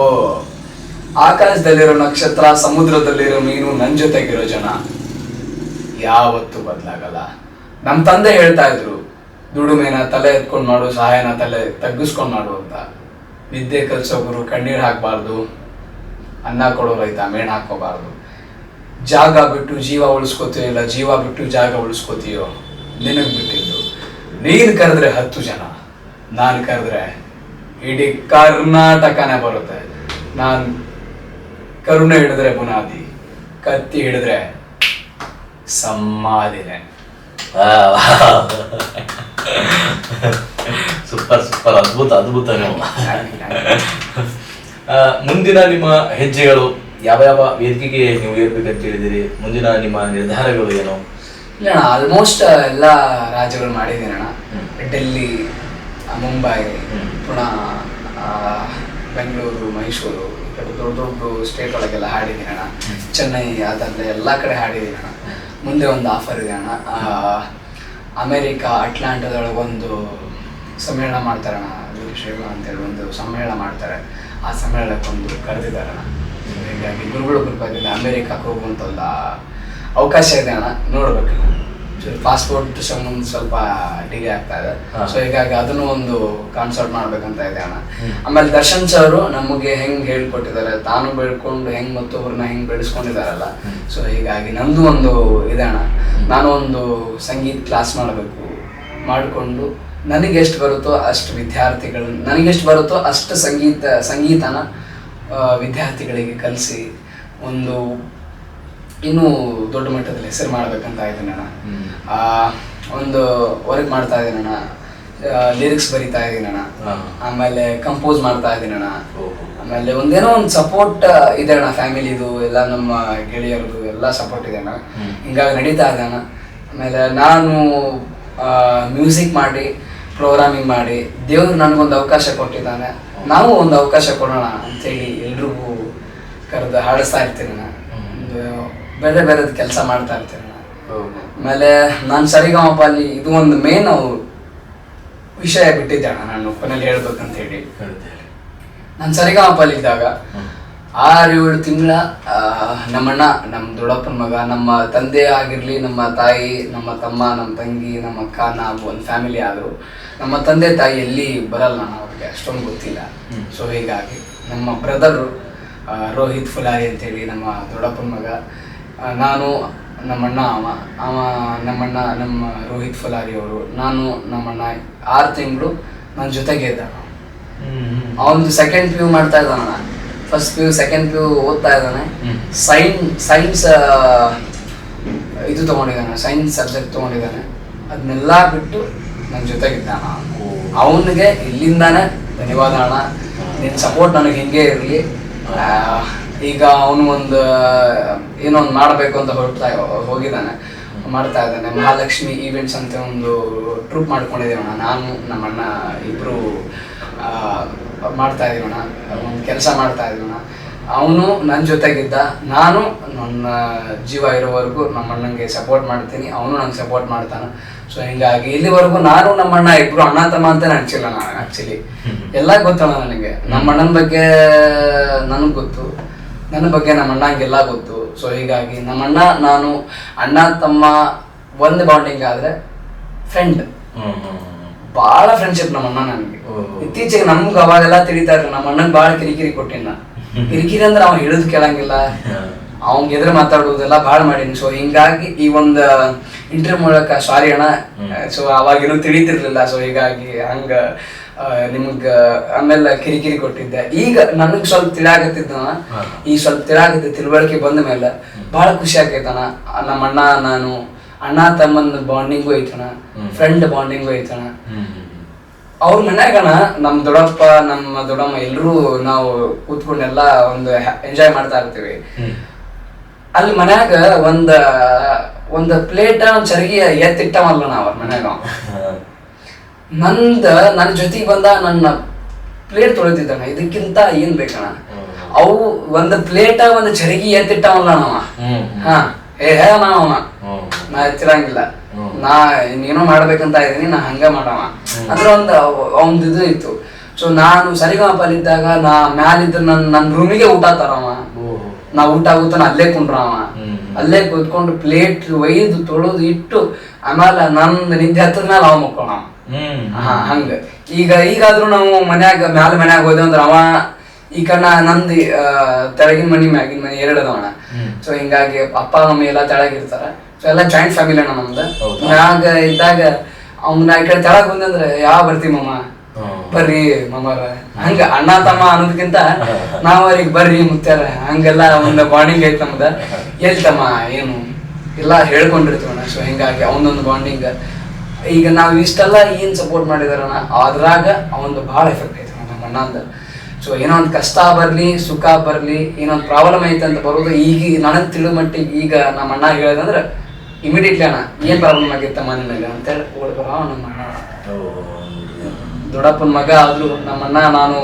ಆಕಾಶದಲ್ಲಿರೋ ನಕ್ಷತ್ರ, ಸಮುದ್ರದಲ್ಲಿರೋ ಮೀನು ನನ್ನ ಜೊತೆಗಿರೋ ಜನ. ಯಾವತ್ತೂ ಬದಲಾಗಲ್ಲ. ನಮ್ಮ ತಂದೆ ಹೇಳ್ತಾ ಇದ್ರು, ದುಡುಮೆನ ತಲೆ ಎತ್ಕೊಂಡು ಮಾಡು, ಸಹಾಯನ ತಲೆ ತಗ್ಗಿಸ್ಕೊಂಡು ಮಾಡು ಅಂತ. ವಿದ್ಯೆ ಕಲಿಸೋಬ್ರು ಕಣ್ಣೀರು ಹಾಕಬಾರ್ದು. ಅನ್ನ ಕೊಡೋ ರೈತ ಮೇಣ ಹಾಕೋಬಾರ್ದು ಜಾಗ ಬಿಟ್ಟು ಜೀವ ಉಳಿಸ್ಕೋತೀಯೋ ಇಲ್ಲ, ಜೀವ ಬಿಟ್ಟು ಜಾಗ ಉಳಿಸ್ಕೋತೀಯೋ, ನಿನಗೆ ಬಿಟ್ಟಿದ್ದು. ನೀನು ಕರೆದ್ರೆ ಹತ್ತು ಜನ, ನಾನು ಕರೆದ್ರೆ ಇಡೀ ಕರ್ನಾಟಕನೇ ಬರುತ್ತೆ. ನಾನು ಕರುಣೆ ಹಿಡಿದ್ರೆ ಬುನಾದಿ ಕತ್ತಿ ಹಿಡಿದ್ರೆ ಸಮಾಧಿನೆ ಸೂಪರ್ ಸೂಪರ್ ಅದ್ಭುತ ಅದ್ಭುತ ಮುಂದಿನ ನಿಮ್ಮ ಹೆಜ್ಜೆಗಳು ಯಾವ ಯಾವ ವೇದಿಕೆಗೆ ನೀವು ಏರ್ಬೇಕಂತ ಹೇಳಿದಿರಿ ಮುಂದಿನ ನಿಮ್ಮ ನಿರ್ಧಾರಗಳು ಏನು? ಇಲ್ಲ ಅಣ್ಣ ಆಲ್ಮೋಸ್ಟ್ ಎಲ್ಲ ರಾಜ್ಯಗಳು ಮಾಡಿದ್ದೀನಿ ಅಣ್ಣ. ಡೆಲ್ಲಿ ಮುಂಬೈ ಪುಣ ಬೆಂಗಳೂರು ಮೈಸೂರು ಕಡೆ ದೊಡ್ಡ ದೊಡ್ಡ ಸ್ಟೇಟ್ ಒಳಗೆಲ್ಲ ಹಾಡಿದ್ದೀನಿ ಅಣ್ಣ. ಚೆನ್ನೈ ಅದಲ್ಲ ಎಲ್ಲ ಕಡೆ ಹಾಡಿದ್ದೀನಿ ಅಣ್ಣ. ಮುಂದೆ ಒಂದು ಆಫರ್ ಇದೆ ಅಣ್ಣ. ಅಮೇರಿಕಾ, ಅಟ್ಲಾಂಟಾದೊಳಗೆ ಒಂದು ಸಮ್ಮೇಳನ ಮಾಡ್ತಾರೆ ಅಣ್ಣ. ವೀರಶೈವ ಅಂತೇಳಿ ಒಂದು ಸಮ್ಮೇಳನ ಮಾಡ್ತಾರೆ. ಆ ಸಮ್ಮೇಳನಕ್ಕೊಂದು ಕರೆದಿದ್ದಾರೆ ಅಣ್ಣ. ಹೀಗಾಗಿ ಗುರುಗಳು ಕೃಪೆಯಿಂದ ಅಮೇರಿಕಾಕ್ಕೆ ಹೋಗುವಂಥಲ್ಲ ಅವಕಾಶ ಇದೆ ಅಣ್ಣ. ನೋಡ್ಬೇಕು ಪಾಸ್ಪೋರ್ಟ್ ಸಂಬಂಧ ಸ್ವಲ್ಪ ಡಿಲೇ ಆಗ್ತಾ ಇದೆ. ಸೊ ಹೀಗಾಗಿ ಅದನ್ನು ಒಂದು ಕಾನ್ಸರ್ಟ್ ಮಾಡ್ಬೇಕಂತ ಇದೆ ಅಣ್ಣ. ಆಮೇಲೆ ದರ್ಶನ್ ಸರ್ ನಮಗೆ ಹೆಂಗ್ ಹೇಳ್ಕೊಟ್ಟಿದ್ದಾರೆ ತಾನು ಬೆಳ್ಕೊಂಡು ಹೆಂಗ್ ಮತ್ತೊಬ್ಬರನ್ನ ಹೆಂಗ್ ಬೆಳೆಸ್ಕೊಂಡಿದಾರಲ್ಲ. ಸೊ ಹೀಗಾಗಿ ನಂದು ಒಂದು ಇದೆ ಅಣ್ಣ ನಾನು ಒಂದು ಸಂಗೀತ ಕ್ಲಾಸ್ ಮಾಡಬೇಕು ಮಾಡಿಕೊಂಡು ನನಗೆ ಎಷ್ಟು ಬರುತ್ತೋ ಅಷ್ಟು ವಿದ್ಯಾರ್ಥಿಗಳು ನನಗೆಷ್ಟು ಬರುತ್ತೋ ಅಷ್ಟು ಸಂಗೀತ ಸಂಗೀತನ ವಿದ್ಯಾರ್ಥಿಗಳಿಗೆ ಕಲಿಸಿ ಒಂದು ಇನ್ನೂ ದೊಡ್ಡ ಮಟ್ಟದಲ್ಲಿ ಹೆಸರು ಮಾಡ್ಬೇಕಂತ ಇದ್ದೀನಿ ಅಣ್ಣ. ಆ, ಒಂದು ವರ್ಕ್ ಮಾಡ್ತಾ ಇದ್ದೀನಿ ಅಣ್ಣ. ಲಿರಿಕ್ಸ್ ಬರಿತಾ ಇದ್ದೀನಿ ಅಣ್ಣ. ಆಮೇಲೆ ಕಂಪೋಸ್ ಮಾಡ್ತಾ ಇದ್ದೀನಿ ಅಣ್ಣ. ಆಮೇಲೆ ಒಂದೇನೋ ಒಂದು ಸಪೋರ್ಟ್ ಇದೆ ಅಣ್ಣ ಫ್ಯಾಮಿಲಿದು ಎಲ್ಲ ನಮ್ಮ ಗೆಳೆಯರದು ಎಲ್ಲ ಸಪೋರ್ಟ್ ಇದೆ ಅಣ್ಣ. ಹಿಂಗಾಗಿ ನಡೀತಾ ಇದೆ ಅಣ್ಣ. ಆಮೇಲೆ ನಾನು ಮ್ಯೂಸಿಕ್ ಮಾಡಿ ಪ್ರೋಗ್ರಾಮಿಂಗ್ ಮಾಡಿ ದೇವರು ನನಗೊಂದು ಅವಕಾಶ ಕೊಟ್ಟಿದ್ದಾನೆ. ನಾವು ಒಂದು ಅವಕಾಶ ಕೊಡೋಣ ಅಂತೇಳಿ ಎಲ್ರಿಗೂ ಕರೆದು ಹಾಡಿಸ್ತಾ ಇರ್ತೀನಿ ಅಣ್ಣ. ಒಂದು ಬೇರೆ ಬೇರೆದು ಕೆಲಸ ಮಾಡ್ತಾ ಇರ್ತೀನಿ ಆಮೇಲೆ ನಾನು ಸರಿಗಮಪ ಅಲ್ಲಿ ಇದು ಒಂದು ಮೇನ್ ವಿಷಯ ಬಿಟ್ಟಿದ್ದೆ ಅಣ್ಣ ನಾನು ಕೊನೆಯಲ್ಲಿ ಹೇಳ್ಬೇಕಂತ ಹೇಳಿ. ನಾನು ಸರಿಗಮಪ್ಪ ನಾನು ಸರಿಗಮಪಲ್ಲಿ ಇದ್ದಾಗ. ಆರು ಏಳು ತಿಂಗಳ ನಮ್ಮಣ್ಣ ನಮ್ಮ ದೊಡ್ಡಪ್ಪನ ಮಗ ನಮ್ಮ ತಂದೆ ಆಗಿರಲಿ ನಮ್ಮ ತಾಯಿ ನಮ್ಮ ತಮ್ಮ ನಮ್ಮ ತಂಗಿ ನಮ್ಮ ಅಕ್ಕ ನಾವು ಒಂದು ಫ್ಯಾಮಿಲಿ ಆದರು ನಮ್ಮ ತಂದೆ ತಾಯಿ ಎಲ್ಲಿ ಬರಲ್ಲ ನಾನು ಅವ್ರಿಗೆ ಅಷ್ಟೊಂದು ಗೊತ್ತಿಲ್ಲ. ಸೊ ಹೀಗಾಗಿ ನಮ್ಮ ಬ್ರದರು ರೋಹಿತ್ ಫುಲಾರಿ ಅಂತೇಳಿ ನಮ್ಮ ದೊಡ್ಡಪ್ಪನ ಮಗ ನಾನು ನಮ್ಮಣ್ಣ ಅವ. ಅವ ನಮ್ಮಣ್ಣ ನಮ್ಮ ರೋಹಿತ್ ಫುಲಾರಿ ಅವರು. ನಾನು ನಮ್ಮಣ್ಣ ಆರು ತಿಂಗಳು ನನ್ನ ಜೊತೆಗೆ ಇದ್ದ. ಅವನು ಸೆಕೆಂಡ್ ಪಿ ಯು ಮಾಡ್ತಾ ಇದ್ದಾನ first P U second P U ಓದ್ತಾ ಇದ್ದಾನೆ. ಸೈನ್ ಸೈನ್ಸ್ ಇದು ತೊಗೊಂಡಿದ್ದಾನೆ ಸೈನ್ಸ್ ಸಬ್ಜೆಕ್ಟ್ ತೊಗೊಂಡಿದ್ದಾನೆ. ಅದನ್ನೆಲ್ಲ ಬಿಟ್ಟು ನನ್ನ ಜೊತೆಗಿದ್ದಾನ. ಅವನಿಗೆ ಇಲ್ಲಿಂದಾನೆ ಧನ್ಯವಾದ ಅಣ್ಣ. ನಿನ್ನ ಸಪೋರ್ಟ್ ನನಗೆ ಹಿಂಗೆ ಇರಲಿ. ಈಗ ಅವನು ಒಂದು ಏನೋ ಒಂದು ಮಾಡಬೇಕು ಅಂತ ಹೊರಡ್ತಾ ಹೋಗಿದ್ದಾನೆ ಮಾಡ್ತಾ ಇದ್ದಾನೆ. ಮಹಾಲಕ್ಷ್ಮಿ ಈವೆಂಟ್ಸ್ ಅಂತ ಒಂದು ಟ್ರೂಪ್ ಮಾಡ್ಕೊಂಡಿದ್ದೀವಣ್ಣ ನಾನು ನಮ್ಮಣ್ಣ ಇಬ್ರು ಆ, ಮಾಡ್ತಾ ಇದೀವಣ್ಣ ಒಂದು ಕೆಲಸ ಮಾಡ್ತಾ ಇದೀವಣ್ಣ ಅವನು ನನ್ನ ಜೊತೆಗಿದ್ದ. ನಾನು ನನ್ನ ಜೀವ ಇರೋವರೆಗೂ ನಮ್ಮ ಅಣ್ಣಂಗೆ ಸಪೋರ್ಟ್ ಮಾಡ್ತೀನಿ. ಅವನು ನಂಗೆ ಸಪೋರ್ಟ್ ಮಾಡ್ತಾನೆ. ಸೊ ಹಿಂಗಾಗಿ ಇಲ್ಲಿವರೆಗೂ ನಾನು ನಮ್ಮ ಅಣ್ಣ ಇಬ್ರು ಅಣ್ಣ ತಮ್ಮ ಅಂತ ಅನ್ಸಿಲ್ಲ ನಾನು ಆಕ್ಚುಲಿ ಎಲ್ಲ ಗೊತ್ತಲ್ಲ ನನಗೆ. ನಮ್ಮ ಅಣ್ಣನ ಬಗ್ಗೆ ನನಗೆ ಗೊತ್ತು. ನನ್ನ ಬಗ್ಗೆ ನಮ್ಮ ಅಣ್ಣಂಗೆಲ್ಲ ಗೊತ್ತು. ಸೊ ಹೀಗಾಗಿ ನಮ್ಮ ಅಣ್ಣ ನಾನು ಅಣ್ಣ ತಮ್ಮ ಒಂದು ಬಾಂಡಿಂಗ್ ಆದ್ರೆ ಫ್ರೆಂಡ್ ಭಾಳ ಫ್ರೆಂಡ್ಶಿಪ್ ನಮ್ಮ ಅಣ್ಣ ನನಗೆ. ಇತ್ತೀಚೆಗೆ ನಮ್ಗೆ ಅವಾಗೆಲ್ಲ ತಿಳಿತಾ ಇದ್ರು ನಮ್ಮ ಅಣ್ಣನ್ ಭಾಳ ಕಿರಿಕಿರಿ ಕೊಟ್ಟಿನ ಕಿರಿಕಿರಿ ಅಂದ್ರೆ ಅವ್ನು ಹಿಡಿದು ಕೇಳಂಗಿಲ್ಲ. ಹ್ಮ್. ಎದ್ರೆ ಮಾತಾಡೋದೆಲ್ಲ ಭಾಳ ಮಾಡೀನಿ ಸೊ ಹಿಂಗಾಗಿ ಈ ಒಂದು ಇಂಟರ್ವ್ಯೂ ಮೂಲಕ ಸಾರಿ ಅಣ್ಣ. ಸೊ ಅವಾಗೇನು ತಿಳಿತಿರ್ಲಿಲ್ಲ. ಸೊ ಹೀಗಾಗಿ ಹಂಗ ನಿಮ್ಗ ಆಮೇಲೆ ಕಿರಿಕಿರಿ ಕೊಟ್ಟಿದ್ದೆ. ಈಗ ನನಗ್ ಸ್ವಲ್ಪ ತಿಳಾಗತ್ತಿದ್ದ ಈ ಸ್ವಲ್ಪ ತಿಳಾಗತ್ತ ತಿಳುವಳಿಕೆ ಬಂದ ಮೇಲೆ ಬಹಳ ಖುಷಿ ಆಗೈತಣ ನಮ್ಮ ಅಣ್ಣ ನಾನು ಅಣ್ಣ ತಮ್ಮನ ಬಾಂಡಿಂಗ್ ಐತಣ ಫ್ರೆಂಡ್ ಬಾಂಡಿಂಗ್ ಐತಣ ಅವ್ರ ಮನ್ಯಾಗಣ ನಮ್ ದೊಡ್ಡಪ್ಪ ನಮ್ಮ ದೊಡ್ಡಮ್ಮ ಎಲ್ಲರೂ ನಾವು ಕೂತ್ಕೊಂಡೆಲ್ಲ ಒಂದು ಎಂಜಾಯ್ ಮಾಡ್ತಾ ಇರ್ತೀವಿ. ಅಲ್ಲಿ ಮನ್ಯಾಗ ಒಂದ ಒಂದ್ ಪ್ಲೇಟ್ ಚರಗಿ ಎತ್ತಿಟ್ಟವಲ್ಲ ನಾವ್ ಅವ್ರ ಮನ್ಯಾಗ. ನಂದ ನನ್ನ ಜೊತೆಗೆ ಬಂದ ನನ್ನ ಪ್ಲೇಟ್ ತೊಳಿತಿದ್ದಾನ ಇದಕ್ಕಿಂತ ಏನ್ ಬೇಕಣ. ಅವು ಒಂದ್ ಪ್ಲೇಟ ಒಂದ್ ಚರಗಿ ಎತ್ತಿಟ್ಟವಲ್ಲ ನಾವ. ಹಾ ಏ ಹೇ ನಾ ಅವನ. ನಾ ಎತ್ತಿರಂಗಿಲ್ಲ. ನಾ ಏನೋ ಮಾಡ್ಬೇಕಂತ ಇದೀನಿ ನಾ ಹಂಗ ಮಾಡವ ಅಂದ್ರೆ ಒಂದು ಒಂದ್ ಇದು ಇತ್ತು ಸೊ ನಾನು ಸರಿಗಮಪಲ್ಲಿದ್ದಾಗ ನಾ ಮ್ಯಾಲಿದ್ದ ನನ್ ನನ್ನ ರೂಮಿಗೆ ಊಟ ತರವ. ನಾ ಊಟ ಆಗುತ್ತಾನ ಅಲ್ಲೇ ಕುಂಡ್ರವ. ಅಲ್ಲೇ ಕೂತ್ಕೊಂಡು ಪ್ಲೇಟ್ ಒಯ್ದು ತೊಳೆದು ಇಟ್ಟು ಆಮೇಲೆ ನನ್ನ ನಿದ್ದೆ ಹತ್ತದ ಮೇಲೆ ಅವ ಮಕ್ಕೋಣ. ಹಾ ಹಂಗ. ಈಗ ಈಗಾದ್ರೂ ನಾವು ಮನ್ಯಾಗ ಮ್ಯಾಲ ಮನ್ಯಾಗ ಹೋದೇವ್ ಅಂದ್ರ ಅವ ಈ ಕಣ್ಣ ನಂದು ತೆಳಗಿನ ಮನಿ ಮ್ಯಾಗಿನ ಮನಿ ಎರಡು ಅದಾವಣ ಸೊ ಹಿಂಗಾಗಿ ಅಪ್ಪ ಅಮ್ಮ ಎಲ್ಲ ತೆಳಗಿರ್ತಾರ. ಸೊ ಎಲ್ಲ ಜಾಯಿಂಟ್ ಫ್ಯಾಮಿಲಿ ಅಣ್ಣ ನಮ್ದು? ಮ್ಯಾಗ ಇದ್ದಾಗ ಅವ್ನ ಈ ಕಡೆ ತೆಳಗ್ ಬಂದಂದ್ರೆ ಯಾವ ಬರ್ತಿ ಮಮ್ಮ. ಬರ್ರಿ ಮಮ್ಮರ ಹಂಗ ಅಣ್ಣ ತಮ್ಮ ಅನ್ನೋದಕ್ಕಿಂತ ನಾವ್ ಅವ್ರಿಗೆ ಬರ್ರಿ ಮುತ್ಯಾರ. ಹಂಗೆಲ್ಲ ಒಂದು ಬಾಂಡಿಂಗ್ ಐತ್ ನಮ್ದ. ಎಲ್ಲಿ ತಮ್ಮ ಏನು? ಎಲ್ಲ ಹೇಳ್ಕೊಂಡಿರ್ತೀವಣ್ಣ. ಸೊ ಹಿಂಗಾಗಿ ಅವನೊಂದು ಬಾಂಡಿಂಗ್ ಈಗ ನಾವು ಇಷ್ಟೆಲ್ಲ ಏನು ಸಪೋರ್ಟ್ ಮಾಡಿದಾರಣ ಅದ್ರಾಗ ಅವಂದು ಭಾಳ ಎಫೆಕ್ಟ್ ಐತೆ ನಮ್ಮ ಅಣ್ಣಂದ. ಸೊ ಏನೋ ಒಂದು ಕಷ್ಟ ಬರ್ಲಿ ಸುಖ ಬರ್ಲಿ ಏನೋ ಒಂದು ಪ್ರಾಬ್ಲಮ್ ಐತೆ ಅಂತ ಬರೋದು ಈಗ ನನಗೆ ತಿಳಿದ ಮಟ್ಟಿಗೆ ಈಗ ನಮ್ಮ ಅಣ್ಣ ಹೇಳೋದಂದ್ರೆ ಇಮಿಡಿಯೇಟ್ಲಿ ಅಣ್ಣ ಏನು ಪ್ರಾಬ್ಲಮ್ ಆಗಿತ್ತಮ್ಮ ನಿನಗೆ? ಅಂತೇಳಿ ಓಡ್ ಬರೋ ನಮ್ಮ ಅಣ್ಣ. ದೊಡ್ಡಪ್ಪನ ಮಗ ಆದರೂ ನಮ್ಮ ಅಣ್ಣ ನಾನು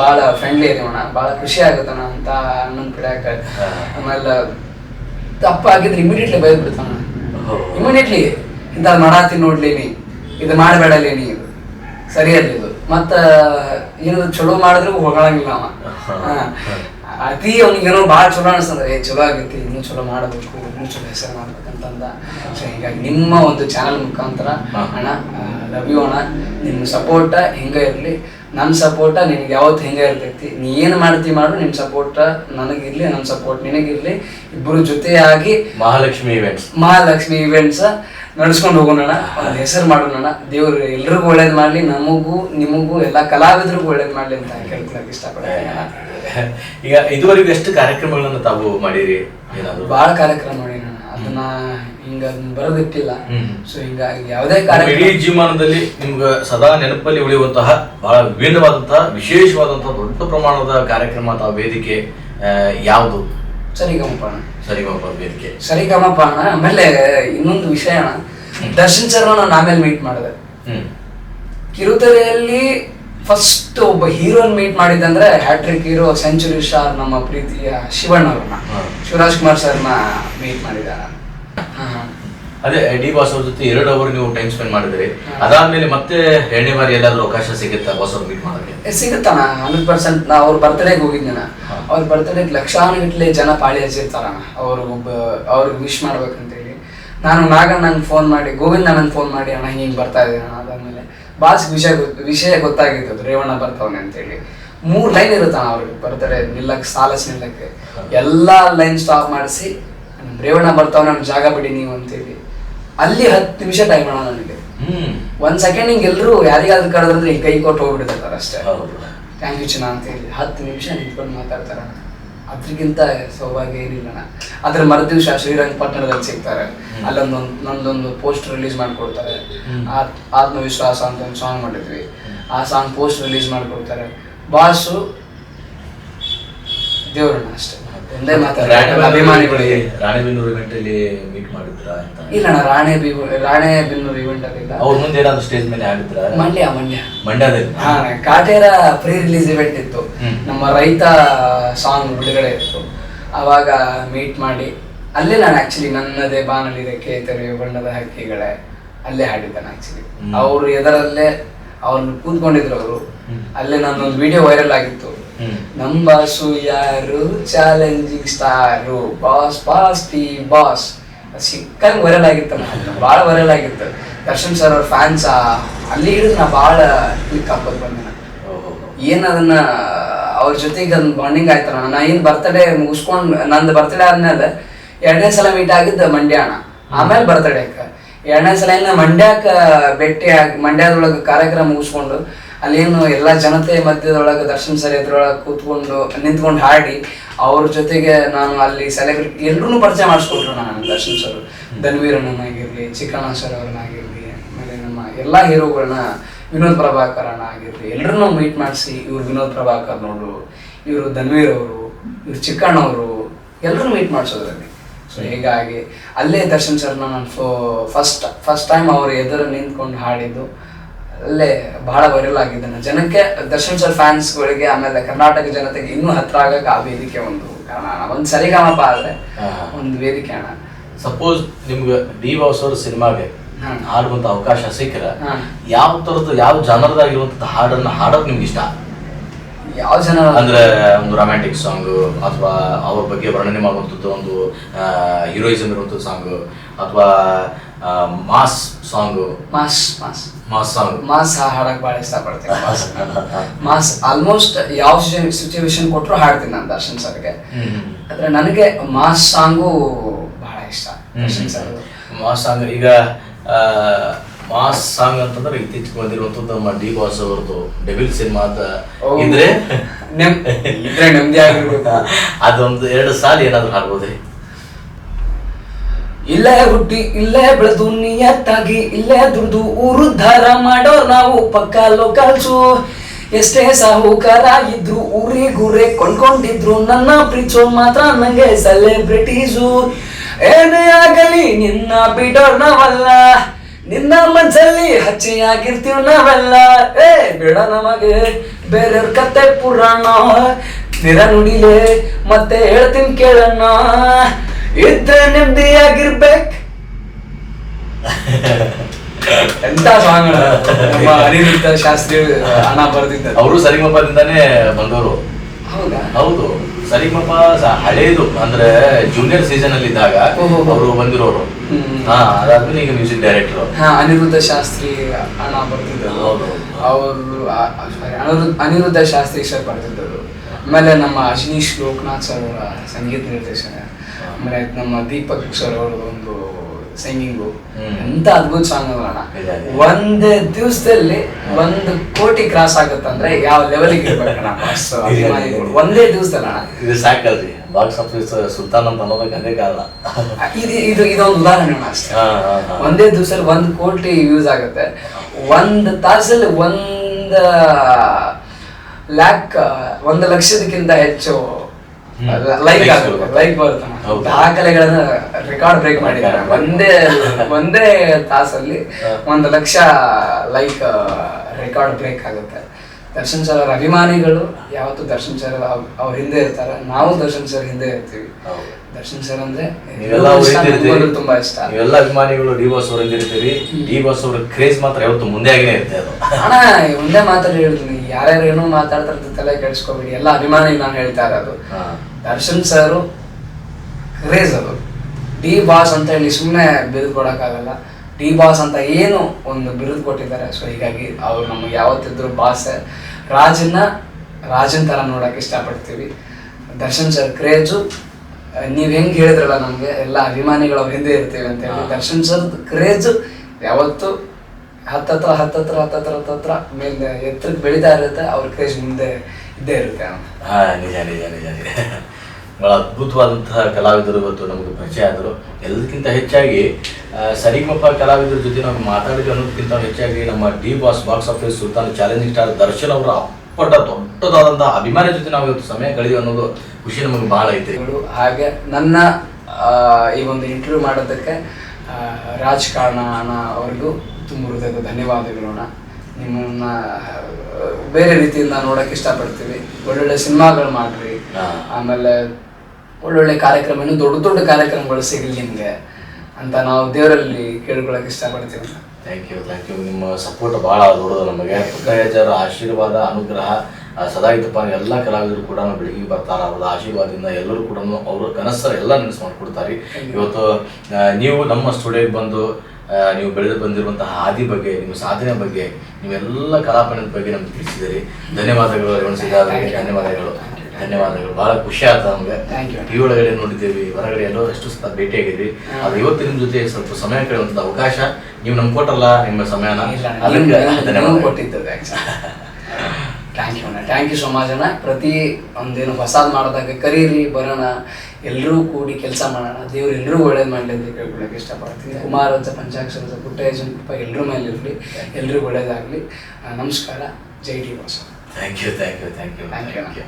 ಭಾಳ ಫ್ರೆಂಡ್ಲಿ ಅಣ್ಣ. ಭಾಳ ಖುಷಿ ಆಗುತ್ತಣ್ಣ ಅಂತ ಅಣ್ಣನ ಕಡೆಯಾಕ. ಆಮೇಲೆ ತಪ್ಪಾಗಿದ್ರೆ ಇಮಿಡಿಯೇಟ್ಲಿ ಬೈದ್ಬಿಡ್ತಾನ. ಇಮಿಡಿಯೇಟ್ಲಿ ಇಂಥ ಮಾಡಾತಿ ನೋಡ್ಲೇನಿ ಇದು ಮಾಡಬೇಡಲೇನಿ ಇದು ಸರಿಯಲ್ಲ ಇದು. ಮತ್ತ ಏನು ಚಲೋ ಮಾಡಿದ್ರು ಹೊಗಳಂಗಿಲ್ಲ ಅವ. ಅತಿ ಅವ್ನಿಗೇನೋ ಭಾಳ ಚಲೋ ಅನಿಸ್ತಂದ್ರೆ ಏ ಚಲೋ ಆಗೈತಿ ಇನ್ನೂ ಚಲೋ ಮಾಡಬೇಕು ಇನ್ನೂ ಚಲೋ ಹೆಸರು ಮಾಡ್ಬೇಕಂತಂದ. ಸೊ ಹೀಗಾಗಿ ನಿಮ್ಮ ಒಂದು ಚಾನಲ್ ಮುಖಾಂತರ. ಅಣ್ಣ ಲವ್ ಯು ಅಣ್ಣ. ನಿಮ್ಮ ಸಪೋರ್ಟ ಹಿಂಗೆ ಇರಲಿ ನನ್ನ ಸಪೋರ್ಟ ನಿನಗೆ ಯಾವತ್ತು ಹಿಂಗೆ ಇರ್ತೈತಿ ನೀ ಏನು ಮಾಡ್ತಿ ಮಾಡು ನಿಮ್ಮ ಸಪೋರ್ಟ ನನಗಿರ್ಲಿ ನನ್ನ ಸಪೋರ್ಟ್ ನಿನಗಿರ್ಲಿ. ಇಬ್ಬರು ಜೊತೆಯಾಗಿ ಮಹಾಲಕ್ಷ್ಮಿ ಇವೆಂಟ್ಸ್ ಮಹಾಲಕ್ಷ್ಮಿ ಇವೆಂಟ್ಸ್ ನಡ್ಸ್ಕೊಂಡು ಹೋಗೋಣ ಒಂದು ಹೆಸರು ಮಾಡೋಣ ದೇವ್ರು ಎಲ್ರಿಗೂ ಒಳ್ಳೇದು ಮಾಡಲಿ ನಮಗೂ ನಿಮಗೂ ಎಲ್ಲ ಕಲಾವಿದರಿಗೂ ಒಳ್ಳೇದು ಮಾಡಲಿ ಅಂತ ಕೇಳ್ಕೊಳಕ್ ಇಷ್ಟಪಡ್ತೀನಿ ಈಗ ಇದುವರೆಗೂ ಎಷ್ಟು ಕಾರ್ಯಕ್ರಮಗಳನ್ನು ತಾವು ಮಾಡಿರಿ? ಬಹಳ ಭಾಳ ಕಾರ್ಯಕ್ರಮ ಮಾಡೀನಿ ನಾನು ಅದನ್ನ ಹಿಂಗ ಬರೋದಿಟ್ಟಿಲ್ಲ. ಸೊ ಹಿಂಗಾಗಿ ಯಾವುದೇ ಕಾರ್ಯ ಇಡೀ ಕಾರ್ಯಕ್ರಮ ಜೀವಮಾನದಲ್ಲಿ ನಿಮ್ಗೆ ಸದಾ ನೆನಪಲ್ಲಿ ಉಳಿಯುವಂತಹ ಬಹಳ ವಿಭಿನ್ನವಾದಂತಹ ವಿಶೇಷವಾದಂತಹ ದೊಡ್ಡ ಪ್ರಮಾಣದ ಕಾರ್ಯಕ್ರಮ ಅಥವಾ ವೇದಿಕೆ ಯಾವುದು? ಸರಿಗಮಪ ಸರಿಗಮಪ ವೇದಿಕೆ. ಸರಿಗಮಪ ಅಣ್ಣ ಆಮೇಲೆ ಇನ್ನೊಂದು ವಿಷಯ. ಅಣ್ಣ ದರ್ಶನ್ ಶರ್ಮನ ನಾನು ಆಮೇಲೆ ಮೀಟ್ ಮಾಡಿದೆ. ಕಿರುತೆರೆಯಲ್ಲಿ ಫಸ್ಟ್ ಒಬ್ಬ ಹೀರೋನ್ ಮೀಟ್ ಮಾಡಿದ್ದಂದ್ರೆ ಹ್ಯಾಟ್ರಿಕ್ ಹೀರೋ ಸೆಂಚುರಿ ಸ್ಟಾರ್ ನಮ್ಮ ಪ್ರೀತಿಯ ಶಿವಣ್ಣ ಅವ್ರನ್ನ. ಶಿವರಾಜ್ ಕುಮಾರ್ ಸರ್ನ ಮೀಟ್ ಮಾಡಿದ. ಅದೇ ಡಿ ಬಾಸ್ ಅವ್ರ ಜೊತೆ ಎರಡು ಅವರ್ ನೀವು ಟೈಮ್ ಸ್ಪೆಂಡ್ ಮಾಡಿದ್ರಿ. ಅದಾದ್ಮೇಲೆ ಮತ್ತೆ ಎಣ್ಣೆ ಬಾರಿ ಎಲ್ಲಾದ್ರೂ ಅವಕಾಶ ಸಿಗುತ್ತಾ ಬಾಸ್ ಅವ್ರು ಮೀಟ್ ಮಾಡೋಕೆ ಸಿಗುತ್ತಣ್ಣ ಹಂಡ್ರೆಡ್ ಪರ್ಸೆಂಟ್ ನಾ ಅವ್ರ ಬರ್ತಡೇಗೆ ಹೋಗಿದ್ದೆ ಹಾ. ಅವ್ರ ಬರ್ತಡೇಗೆ ಲಕ್ಷಾನುಗಟ್ಲೆ ಜನ ಪಾಳಿ ಹಚ್ಚಿರ್ತಾರ ಅವ್ರ ಒಬ್ಬ ಅವ್ರಿಗೆ ವಿಶ್ ಮಾಡ್ಬೇಕಂತೇಳಿ. ನಾನು ನಾಗಣ್ಣ ನಂಗೆ ಫೋನ್ ಮಾಡಿ ಗೋವಿಂದ ನಂಗೆ ಫೋನ್ ಮಾಡಿ ಅಣ್ಣ ಹಿಂಗೆ ಬರ್ತಾ ಇದ್ದೀನಿ ಅಣ್ಣ ಅದಾದ್ಮೇಲೆ ಬಾಸ್ ವಿಷಯ ವಿಷಯ ಗೊತ್ತಾಗಿತ್ತು ರೇವಣ್ಣ ಬರ್ತಾವನೆ ಅಂತೇಳಿ. ಮೂರ್ ಲೈನ್ ಇರುತ್ತಾನ ಅವ್ರಿಗೆ ಬರ್ತಾರೆ ನಿಲ್ಲಕ್ಕೆ ಸಾಲಸ್ ನಿಲ್ಲಕ್ಕೆ ಎಲ್ಲಾ ಲೈನ್ ಸ್ಟಾಪ್ ಮಾಡಿಸಿ ರೇವಣ್ಣ ಬರ್ತಾವ ನನ್ ಜಾಗ ಬಿಡಿ ನೀವು ಅಂತೇಳಿ. ಅಲ್ಲಿ ಹತ್ತು ನಿಮಿಷ ಟೈಮ್ ಮಾಡೋಣ ನನಗೆ. ಒಂದ್ ಸೆಕೆಂಡ್ ಹಿಂಗೆ ಎಲ್ಲರೂ ಯಾರಿಗಾದ್ರೂ ಕರೆದ್ರೆ ಕೈ ಕೊಟ್ಟು ಹೋಗ್ಬಿಟ್ಟಿರ್ತಾರೆ ಅಷ್ಟೇ. ಥ್ಯಾಂಕ್ ಯು ಚಿನ್ನ ಅಂತ ಹೇಳಿ. ಹತ್ತು ನಿಮಿಷ ನಿಂತ್ಕೊಂಡು ಮಾತಾಡ್ತಾರ ಅದ್ರಿಗಿಂತ ಸೌಭಾಗ್ಯ ಏನಿಲ್ಲ ಅದ್ರ ಮರುದಿವಸ ಶ್ರೀರಂಗಪಟ್ಟಣದಲ್ಲಿ ಸಿಗ್ತಾರೆ. ಅಲ್ಲೊಂದು ಅಲ್ಲೊಂದೊಂದು ನಂದೊಂದು ಪೋಸ್ಟ್ ರಿಲೀಸ್ ಮಾಡ್ಕೊಡ್ತಾರೆ. ಆತ್ಮವಿಶ್ವಾಸ ಅಂತ ಒಂದು ಸಾಂಗ್ ಮಾಡಿದ್ವಿ. ಆ ಸಾಂಗ್ ಪೋಸ್ಟ್ ರಿಲೀಸ್ ಮಾಡ್ಕೊಡ್ತಾರೆ. ಬಾಸು ದೇವರಣ್ಣ ಅಷ್ಟೇ. ಒಂದೇ ಮಾತಾಡ ಅಭಿಮಾನಿಗಳಿಗೆ ರಾಣಿಬೆನ್ನೂರು ಇವೆಂಟಲ್ಲಿ ಮೀಟ್ ಮಾಡಿದ್ರ ಅಂತ. ಇಲ್ಲ ಅಣ್ಣ ರಾಣೆ ಬಿ ರಾಣೆ ಬೆನ್ನೂರು ಇವೆಂಟ್ ಅಲ್ಲಿ ಅವ್ರ ಮುಂದೆ ಏನಾದ್ರು ಸ್ಟೇಜ್ ಮೇಲೆ ಆಡಿದ್ರ? ಮಂಡ್ಯ ಮಂಡ್ಯ. ಮಂಡ್ಯದಲ್ಲಿ? ಹಾ ಕಾಟೇರ ಪ್ರೀ ರಿಲೀಸ್ ಇವೆಂಟ್ ಇತ್ತು ನಮ್ಮ ರೈತ ಸಾಂಗ್ ಬಿಡುಗಡೆ ಇತ್ತು. ಅವಾಗ ಮೀಟ್ ಮಾಡಿ ಅಲ್ಲೇ ನಾನು ಆಕ್ಚುಲಿ ನನ್ನದೇ ಬಾನಲಿದೆ ಕೇತರಿ ಬಣ್ಣದ ಹಕ್ಕಿಗಳೇ ಅಲ್ಲೇ ಹಾಡಿದ್ದಾನೆ ಆಕ್ಚುಲಿ. ಅವರು ಎದರಲ್ಲೇ ಅವ್ರು ಕೂತ್ಕೊಂಡಿದ್ರು ಅವರು. ಅಲ್ಲೇ ಅಲ್ಲೇ ನನ್ನೊಂದು ವಿಡಿಯೋ ವೈರಲ್ ಆಗಿತ್ತು. ಹ್ಮ್. ನಮ್ ಬಾಸು ಯಾರು? Challenging star boss boss the boss. ಸಿಕ್ಕಂಗೆ viral ಆಗಿತ್ತು ಭಾಳ ವೈರಲ್ ಆಗಿತ್ತು. ದರ್ಶನ್ ಸರ್ ಅವ್ರ ಫ್ಯಾನ್ಸ್ ಅಲ್ಲಿ ಹಿಡಿದು ನಾ ಭಾಳ ಕ್ಲಿಕ್ ಹಾಕೋದು ಬಂದೆ ಏನದನ್ನ ಓಹೋ. ಅದನ್ನ ಅವ್ರ ಜೊತೆಗೆ ಒಂದು ಬಾಂಡಿಂಗ್ ಆಯ್ತಲ್ಲ. ನಾ ಏನ್ ಬರ್ತಡೇ ಮುಗಿಸ್ಕೊಂಡು ನಂದು ಬರ್ತಡೇ ಆದ್ಮೇಲೆ ಎರಡನೇ ಸಲ ಮೀಟ್ ಆಗಿದ್ದ ಮಂಡ್ಯ ಅಣ್ಣ. ಆಮೇಲೆ ಬರ್ತಡೇಕ ಎರಡನೇ ಸಲ ಮಂಡ್ಯಕ್ಕ ಭೇಟಿ ಆಗಿ ಮಂಡ್ಯದೊಳಗೆ ಕಾರ್ಯಕ್ರಮ ಮುಗಿಸ್ಕೊಂಡು ಅಲ್ಲೇನು ಎಲ್ಲ ಜನತೆ ಮಧ್ಯದೊಳಗೆ, ದರ್ಶನ್ ಸರ್ ಎದುರೊಳಗೆ ಕೂತ್ಕೊಂಡು, ನಿಂತ್ಕೊಂಡು ಹಾಡಿ, ಅವ್ರ ಜೊತೆಗೆ ನಾನು ಅಲ್ಲಿ ಸೆಲೆಬ್ರಿಟಿ ಎಲ್ಲರೂ ಪರಿಚಯ ಮಾಡಿಸ್ಕೊಟ್ರು ನಾನು, ದರ್ಶನ್ ಸರ್ ಧನ್ವೀರಣ್ಣನಾಗಿರ್ಲಿ ಚಿಕ್ಕಣ್ಣ ಸರ್ ಅವ್ರನ್ನಾಗಿರಲಿ ಆಮೇಲೆ ನಮ್ಮ ಎಲ್ಲ ಹೀರೋಗಳನ್ನ ವಿನೋದ್ ಪ್ರಭಾಕರ್ ಅಣ್ಣ ಆಗಿರಲಿ ಎಲ್ಲರನ್ನೂ ಮೀಟ್ ಮಾಡಿಸಿ ಇವ್ರು ವಿನೋದ್ ಪ್ರಭಾಕರ್ ನೋಡು, ಇವರು ಧನ್ವೀರ್ ಅವರು, ಇವ್ರು ಚಿಕ್ಕಣ್ಣವರು ಎಲ್ಲರೂ ಮೀಟ್ ಮಾಡಿಸೋದ್ರಲ್ಲಿ. ಸೊ ಹೀಗಾಗಿ ಅಲ್ಲೇ ದರ್ಶನ್ ಸರ್ನ ನಾನು ಫಸ್ಟ್ ಫಸ್ಟ್ ಟೈಮ್ ಅವ್ರ ಎದುರು ನಿಂತ್ಕೊಂಡು ಹಾಡಿದ್ದು. ಅಲ್ಲೇ ಬಹಳ ವೈರಲ್ ಆಗಿದೆ ಜನಕ್ಕೆ ದರ್ಶನ್ ಸರ್ ಫ್ಯಾನ್ಸ್ಗಳಿಗೆ ಆಮೇಲೆ ಕರ್ನಾಟಕ ಜನತೆಗೆ ಇನ್ನೂ ಹತ್ರ ಆಗಕ್ಕೆ ಆ ವೇದಿಕೆ ಒಂದು ಕಾರಣ. ಒಂದು ಸರಿಗಮಪ ಆದ್ರೆ. ಒಂದು ವೇದಿಕೆ ಅಣ್ಣ ಸಪೋಸ್ ನಿಮ್ಗೆ ಡಿ ಬಾಸ್ ಅವ್ರ ಸಿನಿಮಾಗೆ ಹಾ. ಹಾಡುವಂತ ಅವಕಾಶ ಸಿಕ್ಕರೆ. ಯಾವ ತರದ್ದು ಯಾವ ಜನರದಾಗಿರುವಂತ ಹಾಡನ್ನ ಹಾಡೋದು ನಿಮ್ಗೆ ಇಷ್ಟ ಯಾವ ಜನ ಅಂದ್ರೆ ಒಂದು ರೊಮ್ಯಾಂಟಿಕ್ ಸಾಂಗ್ ಅಥವಾ ಅವ್ರ ಬಗ್ಗೆ ವರ್ಣನೆ ಮಾಡುವಂಥದ್ದು ಒಂದು ಹೀರೋಯಿಸಮ್ ಇರುವಂಥದ್ದು ಸಾಂಗ್ ಅಥವಾ mass song mass mass mass ಹಾಡಕ್ ಬಹಳ ಇಷ್ಟಪಡ್ತೀನಿ ಮಾಸ್. ಮಾಸ್ ಆಲ್ಮೋಸ್ಟ್ ಯಾವ ಸಿಚುವೇಶನ್ ಕೊಟ್ಟರು ಹಾಡ್ತೀನಿ ನಾನು ದರ್ಶನ್ ಸರ್ಗೆ. ಆದ್ರೆ ನನಗೆ ಮಾಸ್ ಸಾಂಗು ಬಹಳ ಇಷ್ಟ ದರ್ಶನ್ ಸರ್ ಮಾಸ್ ಸಾಂಗ್ ಈಗ ಮಾಸ್ ಸಾಂಗ್ ಅಂತಂದ್ರೆ ಇತ್ತೀಚೆಗೆ ಬಂದಿರುವಂತದ್ದು ನಮ್ಮ ಡಿ ಬಾಸ್ ಅವ್ರದ್ದು ಡೆಬಿಲ್ ಸಿನಿಮಾ ಇದ್ರೆ. ನೆಮ್ ಇದ್ರೆ ನೆಮ್ಮದಿ ಆಗಿರ್ಬೇಕು. ಅದೊಂದು ಎರಡು ಸಾಲ ಏನಾದ್ರು ಹಾಡ್ಬೋದೇ ಇಲ್ಲೇ ಹುಟ್ಟಿ, ಇಲ್ಲೇ ಬೆಳೆದು ನಿಯತ್ತಾಗಿ, ಇಲ್ಲೇ ದುಡ್ದು ಊರು ಧಾರ ಮಾಡೋ ನಾವು ಪಕ್ಕ ಲೋಕಲ್ಸು ಎಷ್ಟೇ ಸಾಹುಕಾರ ಇದ್ರು ಊರಿಗೂರೇ ಕೊಂಡ್ಕೊಂಡಿದ್ರು, ನನ್ನ ಪ್ರೀಚೋ ಮಾತ್ರ ನಂಗೆ ಸೆಲೆಬ್ರಿಟೀಸು ಏನೇ ಆಗಲಿ, ನಿನ್ನ ಬಿಡೋರ್ ನಾವಲ್ಲ. ನಿನ್ನ ಮನ್ಸಲ್ಲಿ ಆಗಿರ್ತೀವ್ ನಾವೆಲ್ಲ. ಏ, ಬೇಡ ನಮಗೆ, ಬೇರೆಯವ್ರ ಕತೆ ಪುರಾಣ. ನಿರ ನುಡಿಲೆ, ಮತ್ತೆ ಹೇಳ್ತೀನಿ ಕೇಳಣ್ಣ. ಇದ್ರೆ ನೆಮ್ಮದಿಯಾಗಿರ್ಬೇಕು. ಎಂತ ಸಾಂಗ್ ನಮ್ಮ ಅನಿರುದ್ಧ ಶಾಸ್ತ್ರಿ ಹಣ ಬರ್ದಿದ್ದ ಅವರು ಸರಿಗಮಪದಿಂದಾನೇ ಬಂದವರು. ಹೌದಾ? ಹೌದು. ಸರಿಗಮಪ ಸ- ಹಳೇದು. ಅಂದ್ರೆ ಜೂನಿಯರ್ ಸೀಸನ್ ಅಲ್ಲಿ ಇದ್ದಾಗ. ಅವರು ಬಂದಿರೋರು. ಹಾ ಅದಾದ್ಮೇಲೆ ಈಗ ಮ್ಯೂಸಿಕ್ ಡೈರೆಕ್ಟರ್. ಹಾ ಅನಿರುದ್ಧ ಶಾಸ್ತ್ರಿ ಹಣ ಬರ್ತಿದ್ದರು. ಅವರು ಅನಿರುದ್ಧ ಶಾಸ್ತ್ರಿ ಸರ್ ಬರ್ತಿದ್ದರು ಆಮೇಲೆ ನಮ್ಮ ಅಶ್ನೀಶ್ ಲೋಕನಾಥ್ ಸರ್ ಅವರ ಸಂಗೀತ ನಿರ್ದೇಶನ. ಆಮೇಲೆ ನಮ್ಮ ದೀಪಕ್ ಸರ್ ಅವರ ಒಂದು ಸಿಂಗಿಂಗು. ಎಂತ ಅದ್ಭುತ ಸಾಂಗ್ ಇದೆ. ಒಂದೇ ದಿವಸದಲ್ಲಿ ಒಂದು ಕೋಟಿ ಕ್ರಾಸ್ ಆಗುತ್ತಂದ್ರೆ ಯಾವ ಲೆವೆಲ್ಗೆ ಇರ್ಬೇಕಣ್ಣ ಬಸ್ ಅಭಿಮಾನಿಗಳು. ಒಂದೇ ದಿವಸದಲ್ಲಿ ಅಣ್ಣ. ಇದು ಸಾಕಲ್ರಿ. ಬಾಕ್ಸ್ ಆಫೀಸ್ ಸುಲ್ತಾನ್ ಅಂತ ಅನ್ನೋದಕ್ಕೆ ಅದೇ ಕಾರಣ. ಇದು ಇದು ಇದೊಂದು ಉದಾಹರಣೆ ಅಷ್ಟೇ. ಒಂದೇ ದಿವಸದಲ್ಲಿ ಒಂದು ಕೋಟಿ ಯೂಸ್ ಆಗುತ್ತೆ. ಒಂದು ತಾಸಲ್ಲಿ ಒಂದ್ ಲ್ಯಾಕ್ ಒಂದು ಲಕ್ಷದಕ್ಕಿಂತ ಹೆಚ್ಚು. ಲೈಕ್ ಲೈಕ್ ಬರುತ್ತೆ. ದಾಖಲೆಗಳನ್ನ ರೆಕಾರ್ಡ್ ಬ್ರೇಕ್ ಮಾಡಿದ್ದಾರೆ. ಒಂದೇ ಒಂದೇ ತಾಸಲ್ಲಿ. ಒಂದು ಲಕ್ಷ ಲೈಕ್ ರೆಕಾರ್ಡ್ ಬ್ರೇಕ್ ಆಗುತ್ತೆ. ದರ್ಶನ್ ಸರ್ ಅವರ ಅಭಿಮಾನಿಗಳು ಯಾವತ್ತು ದರ್ಶನ್ ಸರ್ ಅವ್ರ ಹಿಂದೆ ಇರ್ತಾರೆ. ನಾವು ದರ್ಶನ್ ಸರ್ ಹಿಂದೆ ಇರ್ತೀವಿ. ದರ್ಶನ್ ಸರ್ ಅಂದ್ರೆ ತುಂಬಾ ಇಷ್ಟ. ಎಲ್ಲ ಅಭಿಮಾನಿಗಳು ಡಿ ಬಾಸ್ ಅವ್ರ ಹಿಂದಿರ್ತೀವಿ ಡಿ ಬಾಸ್ ಅವ್ರ ಕ್ರೇಜ್ ಮಾತ್ರ ಯಾವತ್ತು ಮುಂದೆ ಆಗಿನೇ ಇರುತ್ತೆ ಅದು. ಅಣ್ಣ ಒಂದೇ ಮಾತ್ರ ಹೇಳ್ತೀನಿ ಯಾರ್ಯಾರು ಏನೋ ಮಾತಾಡ್ತಾರೆ ಅಂತ ತಲೆ ಕೆಡಿಸ್ಕೋಬೇಡಿ. ಎಲ್ಲ ಅಭಿಮಾನಿ ನಾನು ಹೇಳ್ತಾ ಇರೋದು. ದರ್ಶನ್ ಸರ್ ಕ್ರೇಜ್ ಅದು. ಡಿ ಬಾಸ್ ಅಂತ ಹೇಳಿ ಸುಮ್ಮನೆ ಬಿರುದು ಕೊಡೋಕ್ಕಾಗಲ್ಲ ಡಿ ಬಾಸ್ ಅಂತ ಏನು ಒಂದು ಬಿರುದು ಕೊಟ್ಟಿದ್ದಾರೆ. ಸೊ ಹೀಗಾಗಿ ಅವ್ರು ನಮಗೆ ಯಾವತ್ತಿದ್ರು ಬಾಸ್ ರಾಜನ್ನ ರಾಜನ್ ಥರ ನೋಡೋಕೆ ಇಷ್ಟಪಡ್ತೀವಿ. ದರ್ಶನ್ ಸರ್ ಕ್ರೇಜು ನೀವು ಹೆಂಗೆ ಹೇಳಿದ್ರಲ್ಲ ನಮಗೆ ಎಲ್ಲ ಅಭಿಮಾನಿಗಳು ಅವ್ರ ಹಿಂದೆ ಇರ್ತೀವಿ ಅಂತ ಹೇಳಿ. ದರ್ಶನ್ ಸರ್ ಕ್ರೇಜು ಯಾವತ್ತು ಹತ್ತತ್ರ ಹತ್ತತ್ರ ಹತ್ತತ್ರ ಹತ್ತತ್ರ ಮೇಲೆ ಎತ್ತರಕ್ಕೆ ಬೆಳೀತಾ ಇರುತ್ತೆ. ಅವ್ರ ಕ್ರೇಜ್ ಮುಂದೆ ಇದ್ದೇ ಇರುತ್ತೆ ಹಾಂ ನಿಜ ನಿಜ ನಿಜ ನಿಜ. ಬಹಳ ಅದ್ಭುತವಾದಂತಹ ಕಲಾವಿದರು ಇವತ್ತು ನಮಗೆ ಪರಿಚಯ ಆದರು. ಎಲ್ಲದಕ್ಕಿಂತ ಹೆಚ್ಚಾಗಿ ಸರಿಗಮಪ್ಪ ಕಲಾವಿದರ ಜೊತೆ ನಾವು ಮಾತಾಡಿದ್ವಿ ಅನ್ನೋದಕ್ಕಿಂತ ಹೆಚ್ಚಾಗಿ ನಮ್ಮ D boss box office Sultan challenging star Darshan ಅವರ ಅಪ್ಪ ಅಪ್ಪಟ ದೊಡ್ಡದಾದಂತಹ ಅಭಿಮಾನಿ ಜೊತೆ ನಾವು ಇವತ್ತು ಸಮಯ ಕಳೆದಿವಿ ಅನ್ನೋದು ಖುಷಿ ನಮಗೆ ಬಹಳ ಐತೆ. ಹಾಗೆ ನನ್ನ ಈ ಒಂದು ಇಂಟರ್ವ್ಯೂ ಮಾಡೋದಕ್ಕೆ ರಾಜಕಾರಣ ಅವ್ರಿಗೂ ತುಂಬ ಹೃದಯದ ಧನ್ಯವಾದಗಳು ಅಣ್ಣ. ನಿಮ್ಮನ್ನ ಬೇರೆ ರೀತಿಯಿಂದ ನೋಡಕ್ಕೆ ಇಷ್ಟಪಡ್ತೀವಿ. ಒಳ್ಳೊಳ್ಳೆ ಸಿನಿಮಾಗಳು ಮಾಡ್ರಿ. ಆಮೇಲೆ ಒಳ್ಳೊಳ್ಳೆ ಕಾರ್ಯಕ್ರಮ ಇನ್ನೂ ದೊಡ್ಡ ದೊಡ್ಡ ಕಾರ್ಯಕ್ರಮಗಳು ಸಿಗಲಿ ನಿಮಗೆ ಅಂತ ನಾವು ದೇವರಲ್ಲಿ ಕೇಳ್ಕೊಳಕ್ ಇಷ್ಟಪಡ್ತೀವಿ. ಥ್ಯಾಂಕ್ ಯು ಥ್ಯಾಂಕ್ ಯು ನಿಮ್ಮ ಸಪೋರ್ಟ್ ಬಹಳ ದೊಡ್ಡದು ನಮಗೆ. ಪುಟ್ಟರಾಜರ ಆಶೀರ್ವಾದ ಅನುಗ್ರಹ ಸದಾ ಇದ್ದಪ್ಪ ಎಲ್ಲ ಕಲಾವಿದರು ಕೂಡ ಬೆಳಗ್ಗೆ ಬರ್ತಾರ. ಅವರ ಆಶೀರ್ವಾದದಿಂದ ಎಲ್ಲರೂ ಕೂಡ ಅವರ ಕನಸರ ಎಲ್ಲ ನೆನೆಸು ಮಾಡಿಕೊಡ್ತಾರೆ ಇವತ್ತು ನೀವು ನಮ್ಮ ಸ್ಟುಡಿಯೋಗೆ ಬಂದು ನೀವು ಬೆಳೆದು ಬಂದಿರುವಂತಹ ಹಾದಿ ಬಗ್ಗೆ ನಿಮ್ಮ ಸಾಧನೆ ಬಗ್ಗೆ ನೀವೆಲ್ಲ ಕಲಾಪಣದ ಬಗ್ಗೆ ನಮ್ಗೆ ತಿಳಿಸಿದಿರಿ ಧನ್ಯವಾದಗಳು ರೇವಣ ಅವರಿಗೆ ಧನ್ಯವಾದಗಳು. ಧನ್ಯವಾದಗಳು. ಬಹಳ ಖುಷಿ ಆಯ್ತು ನಮ್ಗೆ. ಟಿವಿ ಒಳಗಡೆ ನೋಡಿದ್ದೀವಿ ಹೊರಗಡೆ ಎಲ್ಲೋ ಎಷ್ಟು ಸಲ ಭೇಟಿಯಾಗಿದ್ವಿ. ಆದ್ರೆ ಇವತ್ತು ನಿಮ್ಮ ಜೊತೆ ಸ್ವಲ್ಪ ಸಮಯ ಕಳೆಯುವಂತ ಅವಕಾಶ. ನೀವು ನಮ್ಗೆ ಕೊಟ್ಟಲ್ಲ ನಿಮ್ಮ ಸಮಯನ. ಅಲ್ಲಿಂದ ಧನ್ಯವಾದ ಅದಕ್ಕೆ ನೀವು- ನೀವು- ನೀವು ಧನ್ಯವಾದ ಕೊಟ್ಟಿದ್ದು ಥ್ಯಾಂಕ್ ಯು ಅಣ್ಣ. ಥ್ಯಾಂಕ್ ಯು ಸೊ ಮಚ್ ಅಣ್ಣ. ಪ್ರತಿ ಒಂದೇನು ಹೊಸಾದ್ ಮಾಡಿದಾಗ ಕರೀರಿ ಬರೋಣ. ಎಲ್ಲರೂ ಕೂಡಿ ಕೆಲಸ ಮಾಡೋಣ. ದೇವ್ರು ಎಲ್ಲರೂ ಒಳ್ಳೇದು ಮಾಡಲಿ ಅಂತ ಕೇಳ್ಕೊಳ್ಳೋಕೆ ಇಷ್ಟಪಡ್ತೀನಿ. ಕುಮಾರ್ ಅಂತ ಪಂಚಾಕ್ಷರ ಪುಟ್ಟ ಯಜನ್ ಕೃಪ ಎಲ್ಲರ ಮೇಲೆ ಇರಲಿ. ಎಲ್ರಿಗೂ ಒಳ್ಳೇದಾಗಲಿ. ನಮಸ್ಕಾರ. ಜೈ ಡಿ ವಾಸ. Thank you thank you thank you thank you